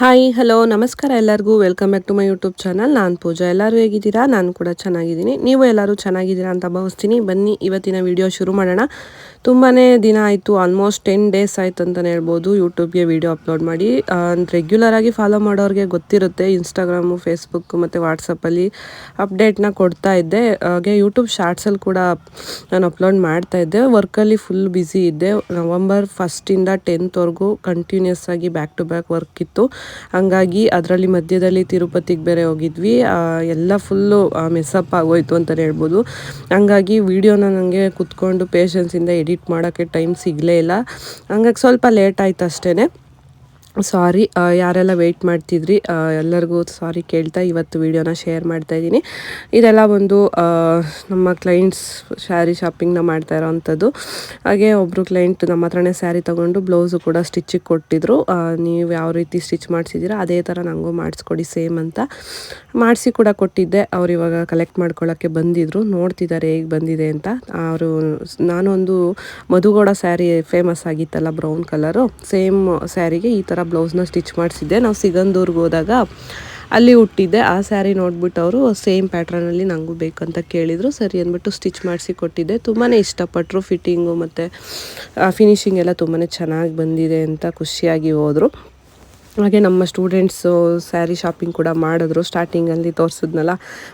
Hi hello ನಮಸ್ಕಾರ ಎಲ್ಲರಿಗೂ. Welcome back to my YouTube channel ನಾನು ಪೂಜಾ. ಎಲ್ಲರೂ ಹೇಗಿದ್ದೀರಾ? ನಾನು ಕೂಡ ಚೆನ್ನಾಗಿದ್ದೀನಿ. ನೀವು ಎಲ್ಲರೂ ಚೆನ್ನಾಗಿದ್ದೀರಾ ಅಂತ ಭಾವಿಸ್ತೀನಿ. ಬನ್ನಿ, ಇವತ್ತಿನ ವಿಡಿಯೋ ಶುರು ಮಾಡೋಣ. ತುಂಬಾ ದಿನ ಆಯಿತು. ಆಲ್ಮೋಸ್ಟ್ ಟೆನ್ ಡೇಸ್ ಆಯಿತು ಅಂತಲೇ ಹೇಳ್ಬೋದು. ಯೂಟ್ಯೂಬ್ಗೆ ವಿಡಿಯೋ ಅಪ್ಲೋಡ್ ಮಾಡಿ. ರೆಗ್ಯುಲರ್ ಆಗಿ ಫಾಲೋ ಮಾಡೋರಿಗೆ ಗೊತ್ತಿರುತ್ತೆ. ಇನ್ಸ್ಟಾಗ್ರಾಮು ಫೇಸ್ಬುಕ್ ಮತ್ತು ವಾಟ್ಸಪ್ಪಲ್ಲಿ ಅಪ್ಡೇಟ್ನ ಕೊಡ್ತಾ ಇದ್ದೆ. ಹಾಗೆ ಯೂಟ್ಯೂಬ್ ಶಾರ್ಟ್ಸಲ್ಲಿ ಕೂಡ ನಾನು ಅಪ್ಲೋಡ್ ಮಾಡ್ತಾ ಇದ್ದೆ. ವರ್ಕಲ್ಲಿ ಫುಲ್ ಬ್ಯುಸಿ ಇದ್ದೆ. ನವಂಬರ್ ಫಸ್ಟಿಂದ ಟೆಂತ್ವರೆಗೂ ಕಂಟಿನ್ಯೂಸ್ ಆಗಿ ಬ್ಯಾಕ್ ಟು ಬ್ಯಾಕ್ ವರ್ಕ್ ಇತ್ತು. ಹಂಗಾಗಿ ಅದರಲ್ಲಿ ಮಧ್ಯದಲ್ಲಿ ತಿರುಪತಿಗೆ ಬೇರೆ ಹೋಗಿದ್ವಿ. ಎಲ್ಲ ಫುಲ್ಲು ಮೆಸ್ಸಪ್ ಆಗೋಯ್ತು ಅಂತಲೇ ಹೇಳ್ಬೋದು. ಹಂಗಾಗಿ ವಿಡಿಯೋನ ನನಗೆ ಕುತ್ಕೊಂಡು ಪೇಷನ್ಸಿಂದ ಎಡಿಟ್ ಮಾಡೋಕ್ಕೆ ಟೈಮ್ ಸಿಗಲೇ ಇಲ್ಲ. ಹಂಗಾಗಿ ಸ್ವಲ್ಪ ಲೇಟ್ ಆಯ್ತು ಅಷ್ಟೇ ಸಾರಿ ಯಾರೆಲ್ಲ ವೆಯ್ಟ್ ಮಾಡ್ತಿದ್ರಿ ಎಲ್ಲರಿಗೂ ಸಾರಿ ಕೇಳ್ತಾ ಇವತ್ತು ವೀಡಿಯೋನ ಶೇರ್ ಮಾಡ್ತಾ ಇದ್ದೀನಿ. ಇದೆಲ್ಲ ಒಂದು ನಮ್ಮ ಕ್ಲೈಂಟ್ಸ್ ಸ್ಯಾರಿ ಶಾಪಿಂಗ್ನ ಮಾಡ್ತಾ ಇರೋವಂಥದ್ದು ಹಾಗೆ ಒಬ್ಬರು ಕ್ಲೈಂಟ್ ನಮ್ಮ ಹತ್ರನೇ ಸ್ಯಾರಿ ತೊಗೊಂಡು ಬ್ಲೌಸು ಕೂಡ ಸ್ಟಿಚ್ಚಿಗೆ ಕೊಟ್ಟಿದ್ರು. ನೀವು ಯಾವ ರೀತಿ ಸ್ಟಿಚ್ ಮಾಡಿಸಿದ್ದೀರಾ ಅದೇ ಥರ ನನಗೂ ಮಾಡಿಸ್ಕೊಡಿ ಸೇಮ್ ಅಂತ. ಮಾಡಿಸಿ ಕೂಡ ಕೊಟ್ಟಿದ್ದೆ. ಅವ್ರು ಇವಾಗ ಕಲೆಕ್ಟ್ ಮಾಡ್ಕೊಳ್ಳೋಕ್ಕೆ ಬಂದಿದ್ರು. ನೋಡ್ತಿದ್ದಾರೆ ಹೇಗೆ ಬಂದಿದೆ ಅಂತ. ಅವರು, ನಾನೊಂದು ಮಧುಗೌಡ ಸ್ಯಾರಿ ಫೇಮಸ್ ಆಗಿತ್ತಲ್ಲ ಬ್ರೌನ್ ಕಲರು ಸೇಮ್ ಸ್ಯಾರಿಗೆ ಈ ಥರ ಬ್ಲೌಸ್ನ ಸ್ಟಿಚ್ ಮಾಡಿಸಿದ್ದೆ. ನಾವು ಸಿಗಂದೂರ್ಗೆ ಹೋದಾಗ ಅಲ್ಲಿ ಹುಟ್ಟಿದ್ದೆ ಆ ಸ್ಯಾರಿ ನೋಡಿಬಿಟ್ಟು ಅವರು ಸೇಮ್ ಪ್ಯಾಟ್ರನಲ್ಲಿ ನನಗೂ ಬೇಕಂತ ಕೇಳಿದರು. ಸರಿ ಅಂದ್ಬಿಟ್ಟು ಸ್ಟಿಚ್ ಮಾಡಿಸಿ ಕೊಟ್ಟಿದ್ದೆ. ತುಂಬಾ ಇಷ್ಟಪಟ್ಟರು ಫಿಟ್ಟಿಂಗು ಮತ್ತು ಫಿನಿಶಿಂಗ್ ಎಲ್ಲ ತುಂಬಾ ಚೆನ್ನಾಗಿ ಬಂದಿದೆ ಅಂತ ಖುಷಿಯಾಗಿ ಹೋದರು. ಹಾಗೆ ನಮ್ಮ ಸ್ಟೂಡೆಂಟ್ಸು ಸ್ಯಾರಿ ಶಾಪಿಂಗ್ ಕೂಡ ಮಾಡಿದ್ರು ಸ್ಟಾರ್ಟಿಂಗಲ್ಲಿ ತೋರಿಸಿದ್ನಲ್ಲ.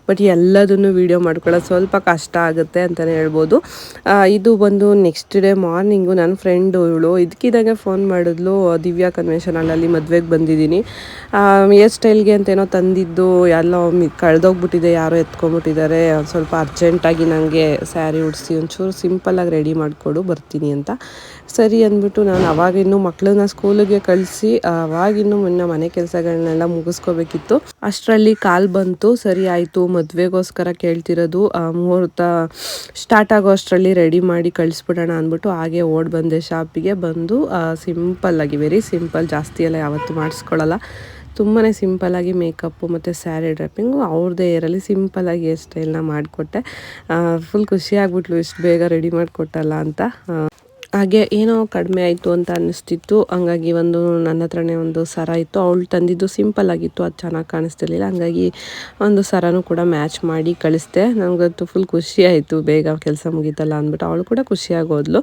ಬಟ್ ಎಲ್ಲದನ್ನು ವೀಡಿಯೋ ಮಾಡ್ಕೊಳ್ಳೋದು ಸ್ವಲ್ಪ ಕಷ್ಟ ಆಗುತ್ತೆ ಅಂತಲೇ ಹೇಳ್ಬೋದು. ಇದು ಬಂದು ನೆಕ್ಸ್ಟ್ ಡೇ ಮಾರ್ನಿಂಗು ನನ್ನ ಫ್ರೆಂಡು ಇವಳು ಇದಕ್ಕಿದ್ದಾಗೆ ಫೋನ್ ಮಾಡಿದ್ಲು, ದಿವ್ಯಾ ಕನ್ವೆನ್ಷನ್ ಹಾಲಲ್ಲಿ ಮದುವೆಗೆ ಬಂದಿದ್ದೀನಿ. ಹೇರ್ ಸ್ಟೈಲ್ಗೆ ಅಂತೇನೋ ತಂದಿದ್ದು, ಎಲ್ಲ ಕಳೆದೋಗ್ಬಿಟ್ಟಿದೆ, ಯಾರೋ ಎತ್ಕೊಂಡ್ಬಿಟ್ಟಿದ್ದಾರೆ, ಸ್ವಲ್ಪ ಅರ್ಜೆಂಟಾಗಿ ನನಗೆ ಸ್ಯಾರಿ ಉಡಿಸಿ, ಒಂಚೂರು ಸಿಂಪಲ್ಲಾಗಿ ರೆಡಿ ಮಾಡಿಕೊಡು, ಬರ್ತೀನಿ ಅಂತ. ಸರಿ ಅಂದ್ಬಿಟ್ಟು ನಾನು ಅವಾಗಿನ್ನೂ ಮಕ್ಕಳನ್ನ ಸ್ಕೂಲಿಗೆ ಕಳಿಸಿ ಅವಾಗಿನ್ನೂ ಮುನ್ನ ಮನೆ ಕೆಲಸಗಳನ್ನೆಲ್ಲ ಮುಗಿಸ್ಕೋಬೇಕಿತ್ತು. ಅಷ್ಟರಲ್ಲಿ ಕಾಲ್ ಬಂತು, ಸರಿ ಆಯಿತು, ಮದುವೆಗೋಸ್ಕರ ಕೇಳ್ತಿರೋದು ಮುಹೂರ್ತ ಸ್ಟಾರ್ಟ್ ಆಗೋ ಅಷ್ಟರಲ್ಲಿ ರೆಡಿ ಮಾಡಿ ಕಳಿಸ್ಬಿಡೋಣ ಅಂದ್ಬಿಟ್ಟು ಹಾಗೆ ಓಡ್ ಬಂದೆ ಶಾಪಿಗೆ. ಬಂದು ಸಿಂಪಲ್ಲಾಗಿ ವೆರಿ ಸಿಂಪಲ್ ಜಾಸ್ತಿ ಎಲ್ಲ ಯಾವತ್ತೂ ಮಾಡಿಸ್ಕೊಳ್ಳಲ್ಲ ತುಂಬಾ ಸಿಂಪಲ್ಲಾಗಿ ಮೇಕಪ್ಪು ಮತ್ತು ಸ್ಯಾರಿ ಡ್ರೆಪ್ಪಿಂಗು ಅವ್ರದ್ದೇ ಏರಲ್ಲಿ ಸಿಂಪಲ್ಲಾಗಿ ಹೇರ್ ಸ್ಟೈಲ್ನ ಮಾಡಿಕೊಟ್ಟೆ. ಫುಲ್ ಖುಷಿಯಾಗ್ಬಿಟ್ಲು ಇಷ್ಟು ಬೇಗ ರೆಡಿ ಮಾಡಿಕೊಟ್ಟಲ್ಲ ಅಂತ. ಹಾಗೆ ಏನೋ ಕಡಿಮೆ ಆಯಿತು ಅಂತ ಅನ್ನಿಸ್ತಿತ್ತು. ಹಂಗಾಗಿ ಒಂದು ನನ್ನ ಹತ್ರನೇ ಒಂದು ಸರ ಇತ್ತು. ಅವಳು ತಂದಿದ್ದು ಸಿಂಪಲ್ ಆಗಿತ್ತು. ಅದು ಚೆನ್ನಾಗಿ ಕಾಣಿಸ್ತಿರ್ಲಿಲ್ಲ. ಹಂಗಾಗಿ ಒಂದು ಸರನೂ ಕೂಡ ಮ್ಯಾಚ್ ಮಾಡಿ ಕಳಿಸ್ದೆ. ನನಗಂತೂ ಫುಲ್ ಖುಷಿ ಆಯಿತು. ಬೇಗ ಕೆಲಸ ಮುಗೀತಲ್ಲ ಅಂದ್ಬಿಟ್ಟು ಅವಳು ಕೂಡ ಖುಷಿಯಾಗಿ ಹೋದ್ಲು.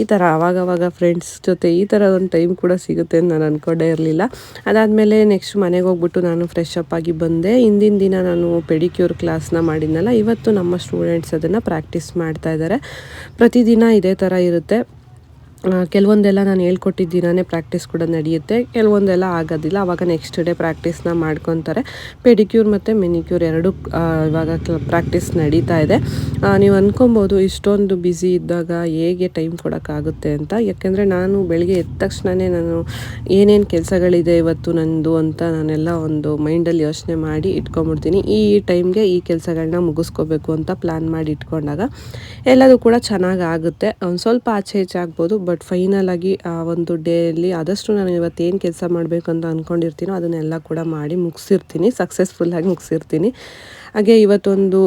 ಈ ಥರ ಆವಾಗವಾಗ ಫ್ರೆಂಡ್ಸ್ ಜೊತೆ ಈ ಥರ ಒಂದು ಟೈಮ್ ಕೂಡ ಸಿಗುತ್ತೆ ಅಂತ ನಾನು ಅಂದ್ಕೊಂಡೇ ಇರಲಿಲ್ಲ. ಅದಾದಮೇಲೆ ನೆಕ್ಸ್ಟ್ ಮನೆಗೆ ಹೋಗ್ಬಿಟ್ಟು ನಾನು ಫ್ರೆಶ್ ಅಪ್ ಆಗಿ ಬಂದೆ. ಹಿಂದಿನ ದಿನ ನಾನು ಪೆಡಿಕ್ಯೂರ್ ಕ್ಲಾಸ್ನ ಮಾಡಿದ್ನಲ್ಲ, ಇವತ್ತು ನಮ್ಮ ಸ್ಟೂಡೆಂಟ್ಸ್ ಅದನ್ನು ಪ್ರಾಕ್ಟೀಸ್ ಮಾಡ್ತಾ ಇದ್ದಾರೆ ಪ್ರತಿದಿನ ಇದೇ ಥರ ಇರುತ್ತೆ. ಕೆಲವೊಂದೆಲ್ಲ ನಾನು ಹೇಳ್ಕೊಟ್ಟಿದ್ದೀನೇ ಪ್ರಾಕ್ಟೀಸ್ ಕೂಡ ನಡೆಯುತ್ತೆ. ಕೆಲವೊಂದೆಲ್ಲ ಆಗೋದಿಲ್ಲ. ಆವಾಗ ನೆಕ್ಸ್ಟ್ ಡೇ ಪ್ರಾಕ್ಟೀಸ್ನ ಮಾಡ್ಕೊತಾರೆ. ಪೆಡಿಕ್ಯೂರ್ ಮತ್ತು ಮೆನಿಕ್ಯೂರ್ ಎರಡು ಇವಾಗ ಪ್ರಾಕ್ಟೀಸ್ ನಡೀತಾ ಇದೆ. ನೀವು ಅಂದ್ಕೊಬೋದು ಇಷ್ಟೊಂದು ಬ್ಯುಸಿ ಇದ್ದಾಗ ಹೇಗೆ ಟೈಮ್ ಕೊಡೋಕ್ಕಾಗುತ್ತೆ ಅಂತ. ಯಾಕೆಂದರೆ ನಾನು ಬೆಳಗ್ಗೆ ಎದ್ದ ತಕ್ಷಣವೇ ನಾನು ಏನೇನು ಕೆಲಸಗಳಿದೆ ಇವತ್ತು ನನ್ನದು ಅಂತ ನಾನೆಲ್ಲ ಒಂದು ಮೈಂಡಲ್ಲಿ ಯೋಚನೆ ಮಾಡಿ ಇಟ್ಕೊಂಬಿಡ್ತೀನಿ ಈ ಟೈಮ್ಗೆ ಈ ಕೆಲಸಗಳನ್ನ ಮುಗಿಸ್ಕೋಬೇಕು ಅಂತ ಪ್ಲ್ಯಾನ್ ಮಾಡಿ ಇಟ್ಕೊಂಡಾಗ ಎಲ್ಲದೂ ಕೂಡ ಚೆನ್ನಾಗಿ ಆಗುತ್ತೆ. ಒಂದು ಸ್ವಲ್ಪ ಆಚೆ ಈಚೆ ಆಗ್ಬೋದು. ಬಟ್ ಫೈನಲ್ ಆಗಿ ಆ ಒಂದು ಡೇಯಲ್ಲಿ ಆದಷ್ಟು ನಾನು ಇವತ್ತೇನು ಕೆಲಸ ಮಾಡಬೇಕು ಅಂತ ಅಂದ್ಕೊಂಡಿರ್ತೀನೋ ಅದನ್ನೆಲ್ಲ ಕೂಡ ಮಾಡಿ ಮುಗಿಸಿರ್ತೀನಿ. ಸಕ್ಸಸ್ಫುಲ್ಲಾಗಿ ಮುಗಿಸಿರ್ತೀನಿ. ಹಾಗೆ ಇವತ್ತೊಂದು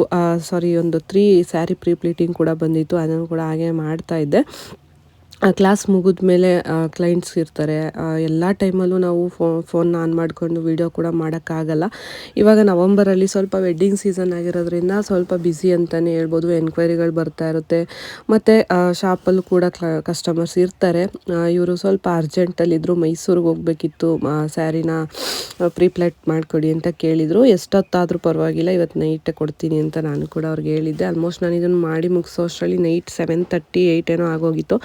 ಸಾರಿ ಒಂದು ತ್ರೀ ಸ್ಯಾರಿ ಪ್ರೀ ಪ್ಲೀಟಿಂಗ್ ಕೂಡ ಬಂದಿತ್ತು. ಅದನ್ನು ಕೂಡ ಹಾಗೆ ಮಾಡ್ತಾ ಇದ್ದೆ. ಕ್ಲಾಸ್ ಮುಗಿದ ಮೇಲೆ ಕ್ಲೈಂಟ್ಸ್ ಇರ್ತಾರೆ. ಎಲ್ಲ ಟೈಮಲ್ಲೂ ನಾವು ಫೋ ಫೋನ್ನ ಆನ್ ಮಾಡಿಕೊಂಡು ವೀಡಿಯೋ ಕೂಡ ಮಾಡೋಕ್ಕಾಗಲ್ಲ. ಇವಾಗ ನವಂಬರಲ್ಲಿ ಸ್ವಲ್ಪ ವೆಡ್ಡಿಂಗ್ ಸೀಸನ್ ಆಗಿರೋದ್ರಿಂದ ಸ್ವಲ್ಪ ಬ್ಯುಸಿ ಅಂತಲೇ ಹೇಳ್ಬೋದು. ಎನ್ಕ್ವೈರಿಗಳು ಬರ್ತಾ ಇರುತ್ತೆ. ಮತ್ತು ಶಾಪಲ್ಲೂ ಕೂಡ ಕಸ್ಟಮರ್ಸ್ ಇರ್ತಾರೆ. ಇವರು ಸ್ವಲ್ಪ ಅರ್ಜೆಂಟಲ್ಲಿದ್ದರು ಮೈಸೂರಿಗೆ ಹೋಗಬೇಕಿತ್ತು. ಸ್ಯಾರಿನ ಪ್ರೀಪ್ಲೇಟ್ ಮಾಡಿಕೊಡಿ ಅಂತ ಕೇಳಿದರು. ಎಷ್ಟೊತ್ತಾದರೂ ಪರವಾಗಿಲ್ಲ ಇವತ್ತು ನೈಟೇ ಕೊಡ್ತೀನಿ ಅಂತ ನಾನು ಕೂಡ ಅವ್ರಿಗೆ ಹೇಳಿದ್ದೆ. ಆಲ್ಮೋಸ್ಟ್ ನಾನು ಇದನ್ನು ಮಾಡಿ ಮುಗಿಸೋ ಅಷ್ಟರಲ್ಲಿ ನೈಟ್ ಸೆವೆನ್ ತರ್ಟಿ ಏಯ್ಟ್ ಏನೋ ಆಗೋಗಿತ್ತು.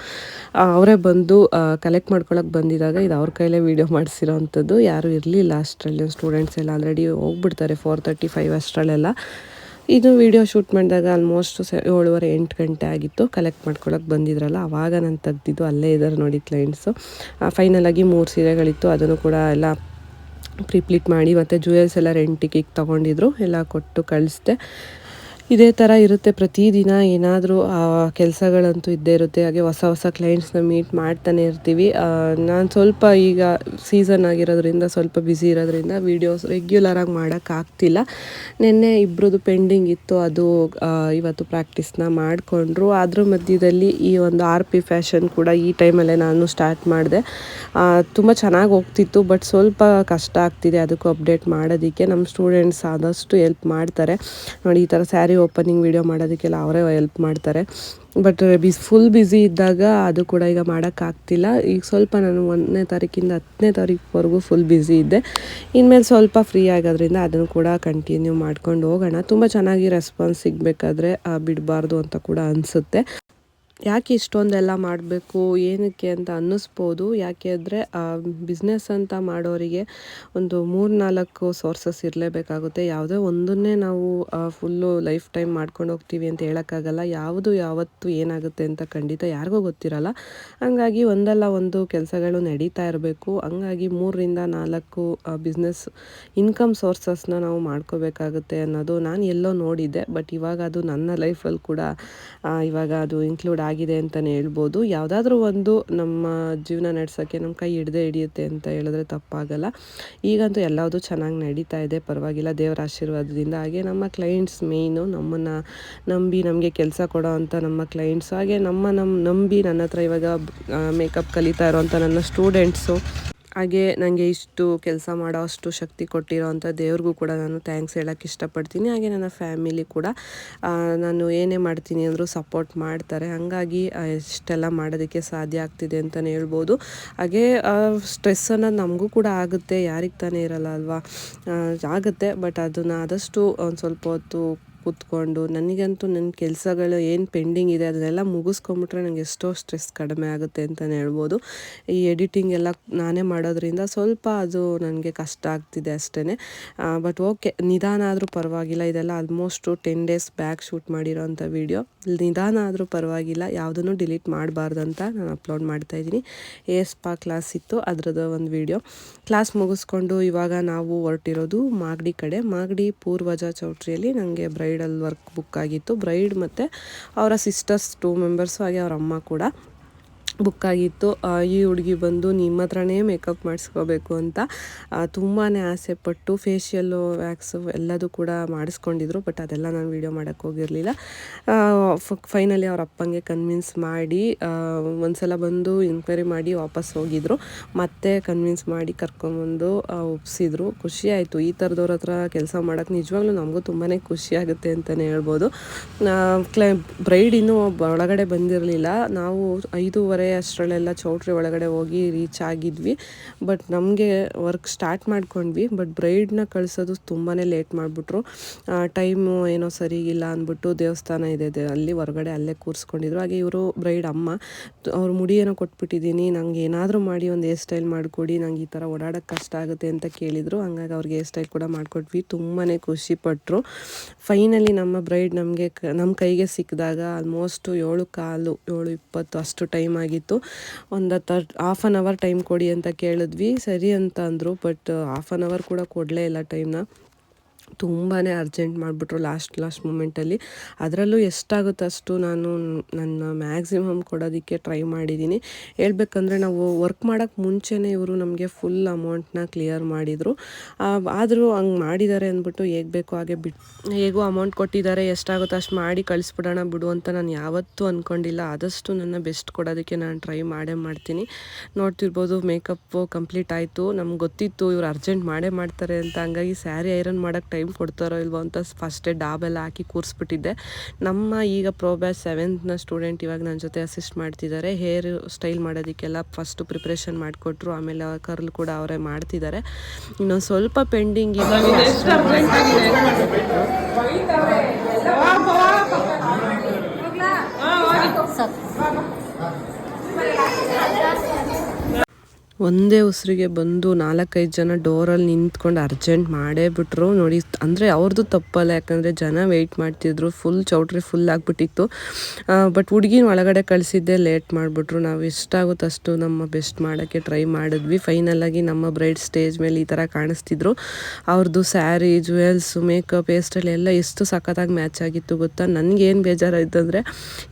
ಅವರೇ ಬಂದು ಕಲೆಕ್ಟ್ ಮಾಡ್ಕೊಳಕ್ಕೆ ಬಂದಿದ್ದಾಗ ಇದು ಅವ್ರ ಕೈಲೇ ವೀಡಿಯೋ ಮಾಡಿಸಿರೋ ಅಂಥದ್ದು ಯಾರೂ ಇರಲಿಲ್ಲ ಅಷ್ಟರಲ್ಲಿ. ಸ್ಟೂಡೆಂಟ್ಸ್ ಎಲ್ಲ ಆಲ್ರೆಡಿ ಹೋಗ್ಬಿಡ್ತಾರೆ ಫೋರ್ ತರ್ಟಿ ಫೈವ್ ಅಷ್ಟರಲ್ಲೆಲ್ಲ. ಇದು ವಿಡಿಯೋ ಶೂಟ್ ಮಾಡಿದಾಗ ಆಲ್ಮೋಸ್ಟ್ ಸೆ, ಏಳುವರೆ, ಎಂಟು ಗಂಟೆ ಆಗಿತ್ತು. ಕಲೆಕ್ಟ್ ಮಾಡ್ಕೊಳಕ್ಕೆ ಬಂದಿದ್ರಲ್ಲ ಆವಾಗ ನಾನು ತೆಗ್ದಿದ್ದು ಅಲ್ಲೇ ಇದ್ದಾರೆ ನೋಡಿ ಕ್ಲೈಂಟ್ಸು ಫೈನಲಾಗಿ ಮೂರು ಸೀರೆಗಳಿತ್ತು. ಅದನ್ನು ಕೂಡ ಎಲ್ಲ ಪ್ರಿಪ್ಲೀಟ್ ಮಾಡಿ ಮತ್ತು ಜ್ಯುವೆಲ್ಸ್ ಎಲ್ಲ ರೆಂಟಿಗೆ ತೊಗೊಂಡಿದ್ರು. ಎಲ್ಲ ಕೊಟ್ಟು ಕಳಿಸ್ದೆ. ಇದೇ ಥರ ಇರುತ್ತೆ. ಪ್ರತಿದಿನ ಏನಾದರೂ ಕೆಲಸಗಳಂತೂ ಇದ್ದೇ ಇರುತ್ತೆ. ಹಾಗೆ ಹೊಸ ಹೊಸ ಕ್ಲೈಂಟ್ಸ್ನ ಮೀಟ್ ಮಾಡ್ತಾನೆ ಇರ್ತೀವಿ. ನಾನು ಸ್ವಲ್ಪ ಈಗ ಸೀಸನ್ ಆಗಿರೋದ್ರಿಂದ, ಸ್ವಲ್ಪ ಬ್ಯುಸಿ ಇರೋದ್ರಿಂದ ವೀಡಿಯೋಸ್ ರೆಗ್ಯುಲರಾಗಿ ಮಾಡೋಕ್ಕಾಗ್ತಿಲ್ಲ ನಿನ್ನೆ ಇಬ್ಬರದು ಪೆಂಡಿಂಗ್ ಇತ್ತು. ಅದು ಇವತ್ತು ಪ್ರಾಕ್ಟೀಸ್ನ ಮಾಡಿಕೊಂಡ್ರು. ಅದ್ರ ಮಧ್ಯದಲ್ಲಿ ಈ ಒಂದು ಆರ್ ಪಿ ಫ್ಯಾಷನ್ ಕೂಡ ಈ ಟೈಮಲ್ಲೇ ನಾನು ಸ್ಟಾರ್ಟ್ ಮಾಡಿದೆ. ತುಂಬ ಚೆನ್ನಾಗಿ ಹೋಗ್ತಿತ್ತು ಬಟ್ ಸ್ವಲ್ಪ ಕಷ್ಟ ಆಗ್ತಿದೆ. ಅದಕ್ಕೂ ಅಪ್ಡೇಟ್ ಮಾಡೋದಕ್ಕೆ. ನಮ್ಮ ಸ್ಟೂಡೆಂಟ್ಸ್ ಆದಷ್ಟು ಹೆಲ್ಪ್ ಮಾಡ್ತಾರೆ. ನೋಡಿ, ಈ ಥರ ಸ್ಯಾರಿ ಓಪನಿಂಗ್ ವೀಡಿಯೋ ಮಾಡೋದಕ್ಕೆಲ್ಲ ಅವರೇ ಹೆಲ್ಪ್ ಮಾಡ್ತಾರೆ. ಬಟ್ ಬಿಸ್ ಫುಲ್ ಬ್ಯುಸಿ ಇದ್ದಾಗ ಅದು ಕೂಡ ಈಗ ಮಾಡೋಕ್ಕಾಗ್ತಿಲ್ಲ ಈಗ ಸ್ವಲ್ಪ ನಾನು ಒಂದನೇ ತಾರೀಕಿಂದ ಹತ್ತನೇ ತಾರೀಕುವರೆಗೂ ಫುಲ್ ಬ್ಯುಸಿ ಇದ್ದೆ. ಇನ್ಮೇಲೆ ಸ್ವಲ್ಪ ಫ್ರೀ ಆಗೋದ್ರಿಂದ ಅದನ್ನು ಕೂಡ ಕಂಟಿನ್ಯೂ ಮಾಡ್ಕೊಂಡು ಹೋಗೋಣ. ತುಂಬ ಚೆನ್ನಾಗಿ ರೆಸ್ಪಾನ್ಸ್ ಸಿಗಬೇಕಾದ್ರೆ ಬಿಡಬಾರ್ದು ಅಂತ ಕೂಡ ಅನಿಸುತ್ತೆ. ಯಾಕೆ ಇಷ್ಟೊಂದೆಲ್ಲ ಮಾಡಬೇಕು, ಏನಕ್ಕೆ ಅಂತ ಅನ್ನಿಸ್ಬೋದು. ಯಾಕೆ ಅಂದರೆ ಬಿಸ್ನೆಸ್ ಅಂತ ಮಾಡೋರಿಗೆ ಒಂದು ಮೂರು ನಾಲ್ಕು ಸೋರ್ಸಸ್ ಇರಲೇಬೇಕಾಗುತ್ತೆ. ಯಾವುದೇ ಒಂದನ್ನೇ ನಾವು ಫುಲ್ಲು ಲೈಫ್ ಟೈಮ್ ಮಾಡ್ಕೊಂಡು ಹೋಗ್ತೀವಿ ಅಂತ ಹೇಳೋಕ್ಕಾಗಲ್ಲ. ಯಾವುದು ಯಾವತ್ತು ಏನಾಗುತ್ತೆ ಅಂತ ಖಂಡಿತ ಯಾರಿಗೂ ಗೊತ್ತಿರಲ್ಲ. ಹಂಗಾಗಿ ಒಂದಲ್ಲ ಒಂದು ಕೆಲಸಗಳು ನಡೀತಾ ಇರಬೇಕು. ಹಂಗಾಗಿ ಮೂರರಿಂದ ನಾಲ್ಕು ಬಿಸ್ನೆಸ್ ಇನ್ಕಮ್ ಸೋರ್ಸಸ್ನ ನಾವು ಮಾಡ್ಕೋಬೇಕಾಗುತ್ತೆ ಅನ್ನೋದು ನಾನು ಎಲ್ಲೋ ನೋಡಿದ್ದೆ. ಬಟ್ ಇವಾಗ ಅದು ನನ್ನ ಲೈಫಲ್ಲಿ ಕೂಡ ಇವಾಗ ಅದು ಇನ್ಕ್ಲೂಡ್ ಆಗಿದೆ ಅಂತಲೇ ಹೇಳ್ಬೋದು. ಯಾವುದಾದ್ರೂ ಒಂದು ನಮ್ಮ ಜೀವನ ನಡೆಸೋಕ್ಕೆ ನಮ್ಮ ಕೈ ಹಿಡ್ದೇ ಹಿಡಿಯುತ್ತೆ ಅಂತ ಹೇಳಿದ್ರೆ ತಪ್ಪಾಗಲ್ಲ. ಈಗಂತೂ ಎಲ್ಲದೂ ಚೆನ್ನಾಗಿ ನಡೀತಾ ಇದೆ. ಪರವಾಗಿಲ್ಲ, ದೇವರ ಆಶೀರ್ವಾದದಿಂದ. ಹಾಗೆ ನಮ್ಮ ಕ್ಲೈಂಟ್ಸ್ ಮೇಯ್ನು ನಮ್ಮನ್ನು ನಂಬಿ ನಮಗೆ ಕೆಲಸ ಕೊಡೋ ಅಂಥ ನಮ್ಮ ಕ್ಲೈಂಟ್ಸ್ ಹಾಗೆ ನಮ್ಮ ನಮ್ಮ ನಂಬಿ ನನ್ನ ಹತ್ರ ಇವಾಗ ಮೇಕಪ್ ಕಲಿತಾ ಇರೋವಂಥ ನನ್ನ ಸ್ಟೂಡೆಂಟ್ಸು ಹಾಗೆ ನನಗೆ ಇಷ್ಟು ಕೆಲಸ ಮಾಡೋ ಅಷ್ಟು ಶಕ್ತಿ ಕೊಟ್ಟಿರೋ ಅಂಥ ದೇವ್ರಿಗೂ ಕೂಡ ನಾನು ಥ್ಯಾಂಕ್ಸ್ ಹೇಳೋಕ್ಕೆ ಇಷ್ಟಪಡ್ತೀನಿ. ಹಾಗೆ ನನ್ನ ಫ್ಯಾಮಿಲಿ ಕೂಡ ನಾನು ಏನೇ ಮಾಡ್ತೀನಿ ಅಂದರೂ ಸಪೋರ್ಟ್ ಮಾಡ್ತಾರೆ. ಹಾಗಾಗಿ ಇಷ್ಟೆಲ್ಲ ಮಾಡೋದಕ್ಕೆ ಸಾಧ್ಯ ಆಗ್ತಿದೆ ಅಂತಲೇ ಹೇಳ್ಬೋದು. ಹಾಗೆ ಸ್ಟ್ರೆಸ್ ಅನ್ನೋದು ನಮಗೂ ಕೂಡ ಆಗುತ್ತೆ. ಯಾರಿಗೆ ತಾನೇ ಇರಲ್ಲ ಅಲ್ವಾ? ಆಗುತ್ತೆ. ಬಟ್ ಅದನ್ನು ಆದಷ್ಟು ಒಂದು ಸ್ವಲ್ಪ ಹೊತ್ತು ಕೂತ್ಕೊಂಡು, ನನಗಂತೂ ನನ್ನ ಕೆಲಸಗಳು ಏನು ಪೆಂಡಿಂಗ್ ಇದೆ, ಅದನ್ನೆಲ್ಲ ಮುಗಿಸ್ಕೊಂಬಿಟ್ರೆ ನನಗೆ ಎಷ್ಟೋ ಸ್ಟ್ರೆಸ್ ಕಡಿಮೆ ಆಗುತ್ತೆ ಅಂತಲೇ ಹೇಳ್ಬೋದು. ಈ ಎಡಿಟಿಂಗ್ ಎಲ್ಲ ನಾನೇ ಮಾಡೋದ್ರಿಂದ ಸ್ವಲ್ಪ ಅದು ನನಗೆ ಕಷ್ಟ ಆಗ್ತಿದೆ ಅಷ್ಟೇ ಬಟ್ ಓಕೆ ನಿಧಾನ ಆದರೂ ಪರವಾಗಿಲ್ಲ. ಇದೆಲ್ಲ almost ten days back shoot ಮಾಡಿರೋಂಥ ವೀಡಿಯೋ ನಿಧಾನ ಆದರೂ ಪರವಾಗಿಲ್ಲ. ಯಾವುದನ್ನು ಡಿಲೀಟ್ ಮಾಡಬಾರ್ದು ಅಂತ ನಾನು ಅಪ್ಲೋಡ್ ಮಾಡ್ತಾಯಿದ್ದೀನಿ ಎ ಸ್ಪಾ ಕ್ಲಾಸ್ ಇತ್ತು, ಅದರದ್ದು ಒಂದು ವೀಡಿಯೋ ಕ್ಲಾಸ್ ಮುಗಿಸ್ಕೊಂಡು ಇವಾಗ ನಾವು ಹೊರಟಿರೋದು ಮಾಗಡಿ ಕಡೆ. ಮಾಗಡಿ ಪೂರ್ವಜ ಚೌಟ್ರಿಯಲ್ಲಿ ನನಗೆ ಬ್ರೈಡಲ್ ವರ್ಕ್ ಬುಕ್ ಆಗಿತ್ತು. ಬ್ರೈಡ್ ಮತ್ತು ಅವರ ಸಿಸ್ಟರ್ಸ್ ಟೂ ಮೆಂಬರ್ಸು ಹಾಗೆ ಅವರ ಅಮ್ಮ ಕೂಡ. ಬುಕ್ ಆಗಿತ್ತು ಈ ಹುಡುಗಿ ಬಂದು ನಿಮ್ಮ ಹತ್ರನೇ ಮೇಕಪ್ ಮಾಡಿಸ್ಕೋಬೇಕು ಅಂತ. ತುಂಬಾ ಆಸೆ ಪಟ್ಟು ಫೇಶಿಯಲ್ಲು ವ್ಯಾಕ್ಸು ಎಲ್ಲದೂ ಕೂಡ ಮಾಡಿಸ್ಕೊಂಡಿದ್ರು ಬಟ್ ಅದೆಲ್ಲ ನಾನು ವೀಡಿಯೋ ಮಾಡೋಕ್ಕೆ ಹೋಗಿರಲಿಲ್ಲ. ಫೈನಲಿ ಅವ್ರ ಅಪ್ಪಂಗೆ ಕನ್ವಿನ್ಸ್ ಮಾಡಿ ಒಂದು ಸಲ ಬಂದು ಇನ್ಕ್ವೈರಿ ಮಾಡಿ ವಾಪಸ್ ಹೋಗಿದ್ರು. ಮತ್ತೆ ಕನ್ವಿನ್ಸ್ ಮಾಡಿ ಕರ್ಕೊಂಬಂದು ಒಪ್ಸಿದ್ರು. ಖುಷಿ ಆಯಿತು. ಈ ಥರದವ್ರ ಹತ್ರ ಕೆಲಸ ಮಾಡೋಕ್ಕೆ ನಿಜವಾಗ್ಲೂ ನಮಗೂ ತುಂಬಾ ಖುಷಿ ಆಗುತ್ತೆ ಅಂತಲೇ ಹೇಳ್ಬೋದು. ಕ್ಲೈ ಬ್ರೈಡ್ ಇನ್ನೂ ಒಳಗಡೆ ಬಂದಿರಲಿಲ್ಲ. ನಾವು ಐದೂವರೆ ಅಷ್ಟರಲ್ಲೆಲ್ಲ ಚೌಟ್ರಿ ಒಳಗಡೆ ಹೋಗಿ ರೀಚ್ ಆಗಿದ್ವಿ. ಬಟ್ ನಮಗೆ ವರ್ಕ್ ಸ್ಟಾರ್ಟ್ ಮಾಡ್ಕೊಂಡ್ವಿ ಬಟ್ ಬ್ರೈಡ್ನ ಕಳಿಸೋದು ತುಂಬಾ ಲೇಟ್ ಮಾಡಿಬಿಟ್ರು. ಟೈಮು ಏನೋ ಸರಿಗಿಲ್ಲ ಅಂದ್ಬಿಟ್ಟು ದೇವಸ್ಥಾನ ಇದೆ ಅಲ್ಲಿ ಹೊರಗಡೆ ಅಲ್ಲೇ ಕೂರಿಸ್ಕೊಂಡಿದ್ರು. ಹಾಗೆ ಇವರು ಬ್ರೈಡ್ ಅಮ್ಮ, ಅವ್ರ ಮುಡಿ ಕೊಟ್ಬಿಟ್ಟಿದ್ದೀನಿ ನಂಗೆ ಏನಾದರೂ ಮಾಡಿ ಒಂದು ಹೇರ್ ಸ್ಟೈಲ್ ಮಾಡಿಕೊಡಿ, ನಂಗೆ ಈ ಥರ ಓಡಾಡೋಕ್ಕೆ ಕಷ್ಟ ಆಗುತ್ತೆ ಅಂತ ಕೇಳಿದರು. ಹಂಗಾಗಿ ಅವ್ರಿಗೆ ಹೇರ್ ಸ್ಟೈಲ್ ಕೂಡ ಮಾಡಿಕೊಟ್ವಿ. ತುಂಬಾ ಖುಷಿ ಪಟ್ಟರು ಫೈನಲಿ ನಮ್ಮ ಬ್ರೈಡ್ ನಮಗೆ ನಮ್ಮ ಕೈಗೆ ಸಿಕ್ಕಿದಾಗ ಆಲ್ಮೋಸ್ಟು ಏಳು ಕಾಲು, ಏಳು ಇಪ್ಪತ್ತು ಅಷ್ಟು ಟೈಮ್ ಆಗಿತ್ತು. ಒಂದು ತರ್ ಹಾಫ್ ಆನ್ ಅವರ್ ಟೈಮ್ ಕೊಡಿ ಅಂತ ಕೇಳಿದ್ವಿ. ಸರಿ ಅಂತ ಅಂದರು ಬಟ್ ಹಾಫ್ ಆನ್ ಅವರ್ ಕೂಡ ಕೊಡಲೇ ಇಲ್ಲ ಟೈಮ್ನ ತುಂಬಾ ಅರ್ಜೆಂಟ್ ಮಾಡಿಬಿಟ್ರು ಲಾಸ್ಟ್ ಲಾಸ್ಟ್ ಮೂಮೆಂಟಲ್ಲಿ. ಅದರಲ್ಲೂ ಎಷ್ಟಾಗುತ್ತೆ ಅಷ್ಟು ನಾನು ನನ್ನ ಮ್ಯಾಕ್ಸಿಮಮ್ ಕೊಡೋದಕ್ಕೆ ಟ್ರೈ ಮಾಡಿದ್ದೀನಿ. ಹೇಳ್ಬೇಕಂದ್ರೆ ನಾವು ವರ್ಕ್ ಮಾಡೋಕ್ಕೆ ಮುಂಚೆನೇ ಇವರು ನಮಗೆ ಫುಲ್ ಅಮೌಂಟ್ನ ಕ್ಲಿಯರ್ ಮಾಡಿದರು. ಆದರೂ ಹಂಗೆ ಮಾಡಿದ್ದಾರೆ ಅಂದ್ಬಿಟ್ಟು ಹೇಗೆ ಬೇಕು ಹಾಗೆ ಬಿಟ್ಟು ಹೇಗೂ ಅಮೌಂಟ್ ಕೊಟ್ಟಿದ್ದಾರೆ, ಎಷ್ಟಾಗುತ್ತೋ ಅಷ್ಟು ಮಾಡಿ ಕಳಿಸ್ಬಿಡೋಣ ಬಿಡು ಅಂತ ನಾನು ಯಾವತ್ತೂ ಅಂದ್ಕೊಂಡಿಲ್ಲ ಆದಷ್ಟು ನನ್ನ ಬೆಸ್ಟ್ ಕೊಡೋದಕ್ಕೆ ನಾನು ಟ್ರೈ ಮಾಡೇ ಮಾಡ್ತೀನಿ. ನೋಡ್ತಿರ್ಬೋದು ಮೇಕಪ್ಪು ಕಂಪ್ಲೀಟ್ ಆಯಿತು. ನಮ್ಗೆ ಗೊತ್ತಿತ್ತು ಇವ್ರು ಅರ್ಜೆಂಟ್ ಮಾಡೇ ಮಾಡ್ತಾರೆ ಅಂತ. ಹಂಗಾಗಿ ಸ್ಯಾರಿ ಐರನ್ ಮಾಡೋಕ್ಕೆ ಟೈಮ್ ಕೊಡ್ತಾರೋ ಇಲ್ವೋ ಅಂತ ಫಸ್ಟೇ ಡಾಬೆಲ್ಲ ಹಾಕಿ ಕೂರಿಸ್ಬಿಟ್ಟಿದ್ದೆ. ನಮ್ಮ ಈಗ ಪ್ರೋ ಬ್ಯಾಚ್ ಸೆವೆಂತ್ನ ಸ್ಟೂಡೆಂಟ್ ಇವಾಗ ನನ್ನ ಜೊತೆ ಅಸಿಸ್ಟ್ ಮಾಡ್ತಿದ್ದಾರೆ. ಹೇರ್ ಸ್ಟೈಲ್ ಮಾಡೋದಕ್ಕೆಲ್ಲ ಫಸ್ಟು ಪ್ರಿಪ್ರೇಷನ್ ಮಾಡಿಕೊಟ್ರು. ಆಮೇಲೆ ಕರ್ಲ್ ಕೂಡ ಅವರೇ ಮಾಡ್ತಿದ್ದಾರೆ. ಇನ್ನೊಂದು ಸ್ವಲ್ಪ ಪೆಂಡಿಂಗ್ ಇದೆ ಒಂದೇ ಉಸಿರಿಗೆ ಬಂದು ನಾಲ್ಕೈದು ಜನ ಡೋರಲ್ಲಿ ನಿಂತ್ಕೊಂಡು ಅರ್ಜೆಂಟ್ ಮಾಡೇ ಬಿಟ್ರು. ನೋಡಿ, ಅಂದರೆ ಅವ್ರದ್ದು ತಪ್ಪಲ್ಲ, ಯಾಕಂದರೆ ಜನ ವೆಯ್ಟ್ ಮಾಡ್ತಿದ್ರು ಫುಲ್ ಚೌಟ್ರಿ ಫುಲ್ ಆಗಿಬಿಟ್ಟಿತ್ತು. ಬಟ್ ಹುಡುಗಿನ ಒಳಗಡೆ ಕಳಿಸಿದ್ದೆ ಲೇಟ್ ಮಾಡಿಬಿಟ್ರು. ನಾವು ಎಷ್ಟಾಗುತ್ತೋ ಅಷ್ಟು ನಮ್ಮ ಬೆಸ್ಟ್ ಮಾಡೋಕ್ಕೆ ಟ್ರೈ ಮಾಡಿದ್ವಿ. ಫೈನಲಾಗಿ ನಮ್ಮ ಬ್ರೈಡ್ ಸ್ಟೇಜ್ ಮೇಲೆ ಈ ಥರ ಕಾಣಿಸ್ತಿದ್ರು. ಅವ್ರದ್ದು ಸ್ಯಾರಿ ಜುವೆಲ್ಸು ಮೇಕಪ್ ಹೇರ್ಸ್ಟೈಲ್ ಎಲ್ಲ ಎಷ್ಟು ಸಖತ್ತಾಗಿ ಮ್ಯಾಚ್ ಆಗಿತ್ತು ಗೊತ್ತಾ? ನನಗೇನು ಬೇಜಾರಾಯಿತು ಅಂದರೆ,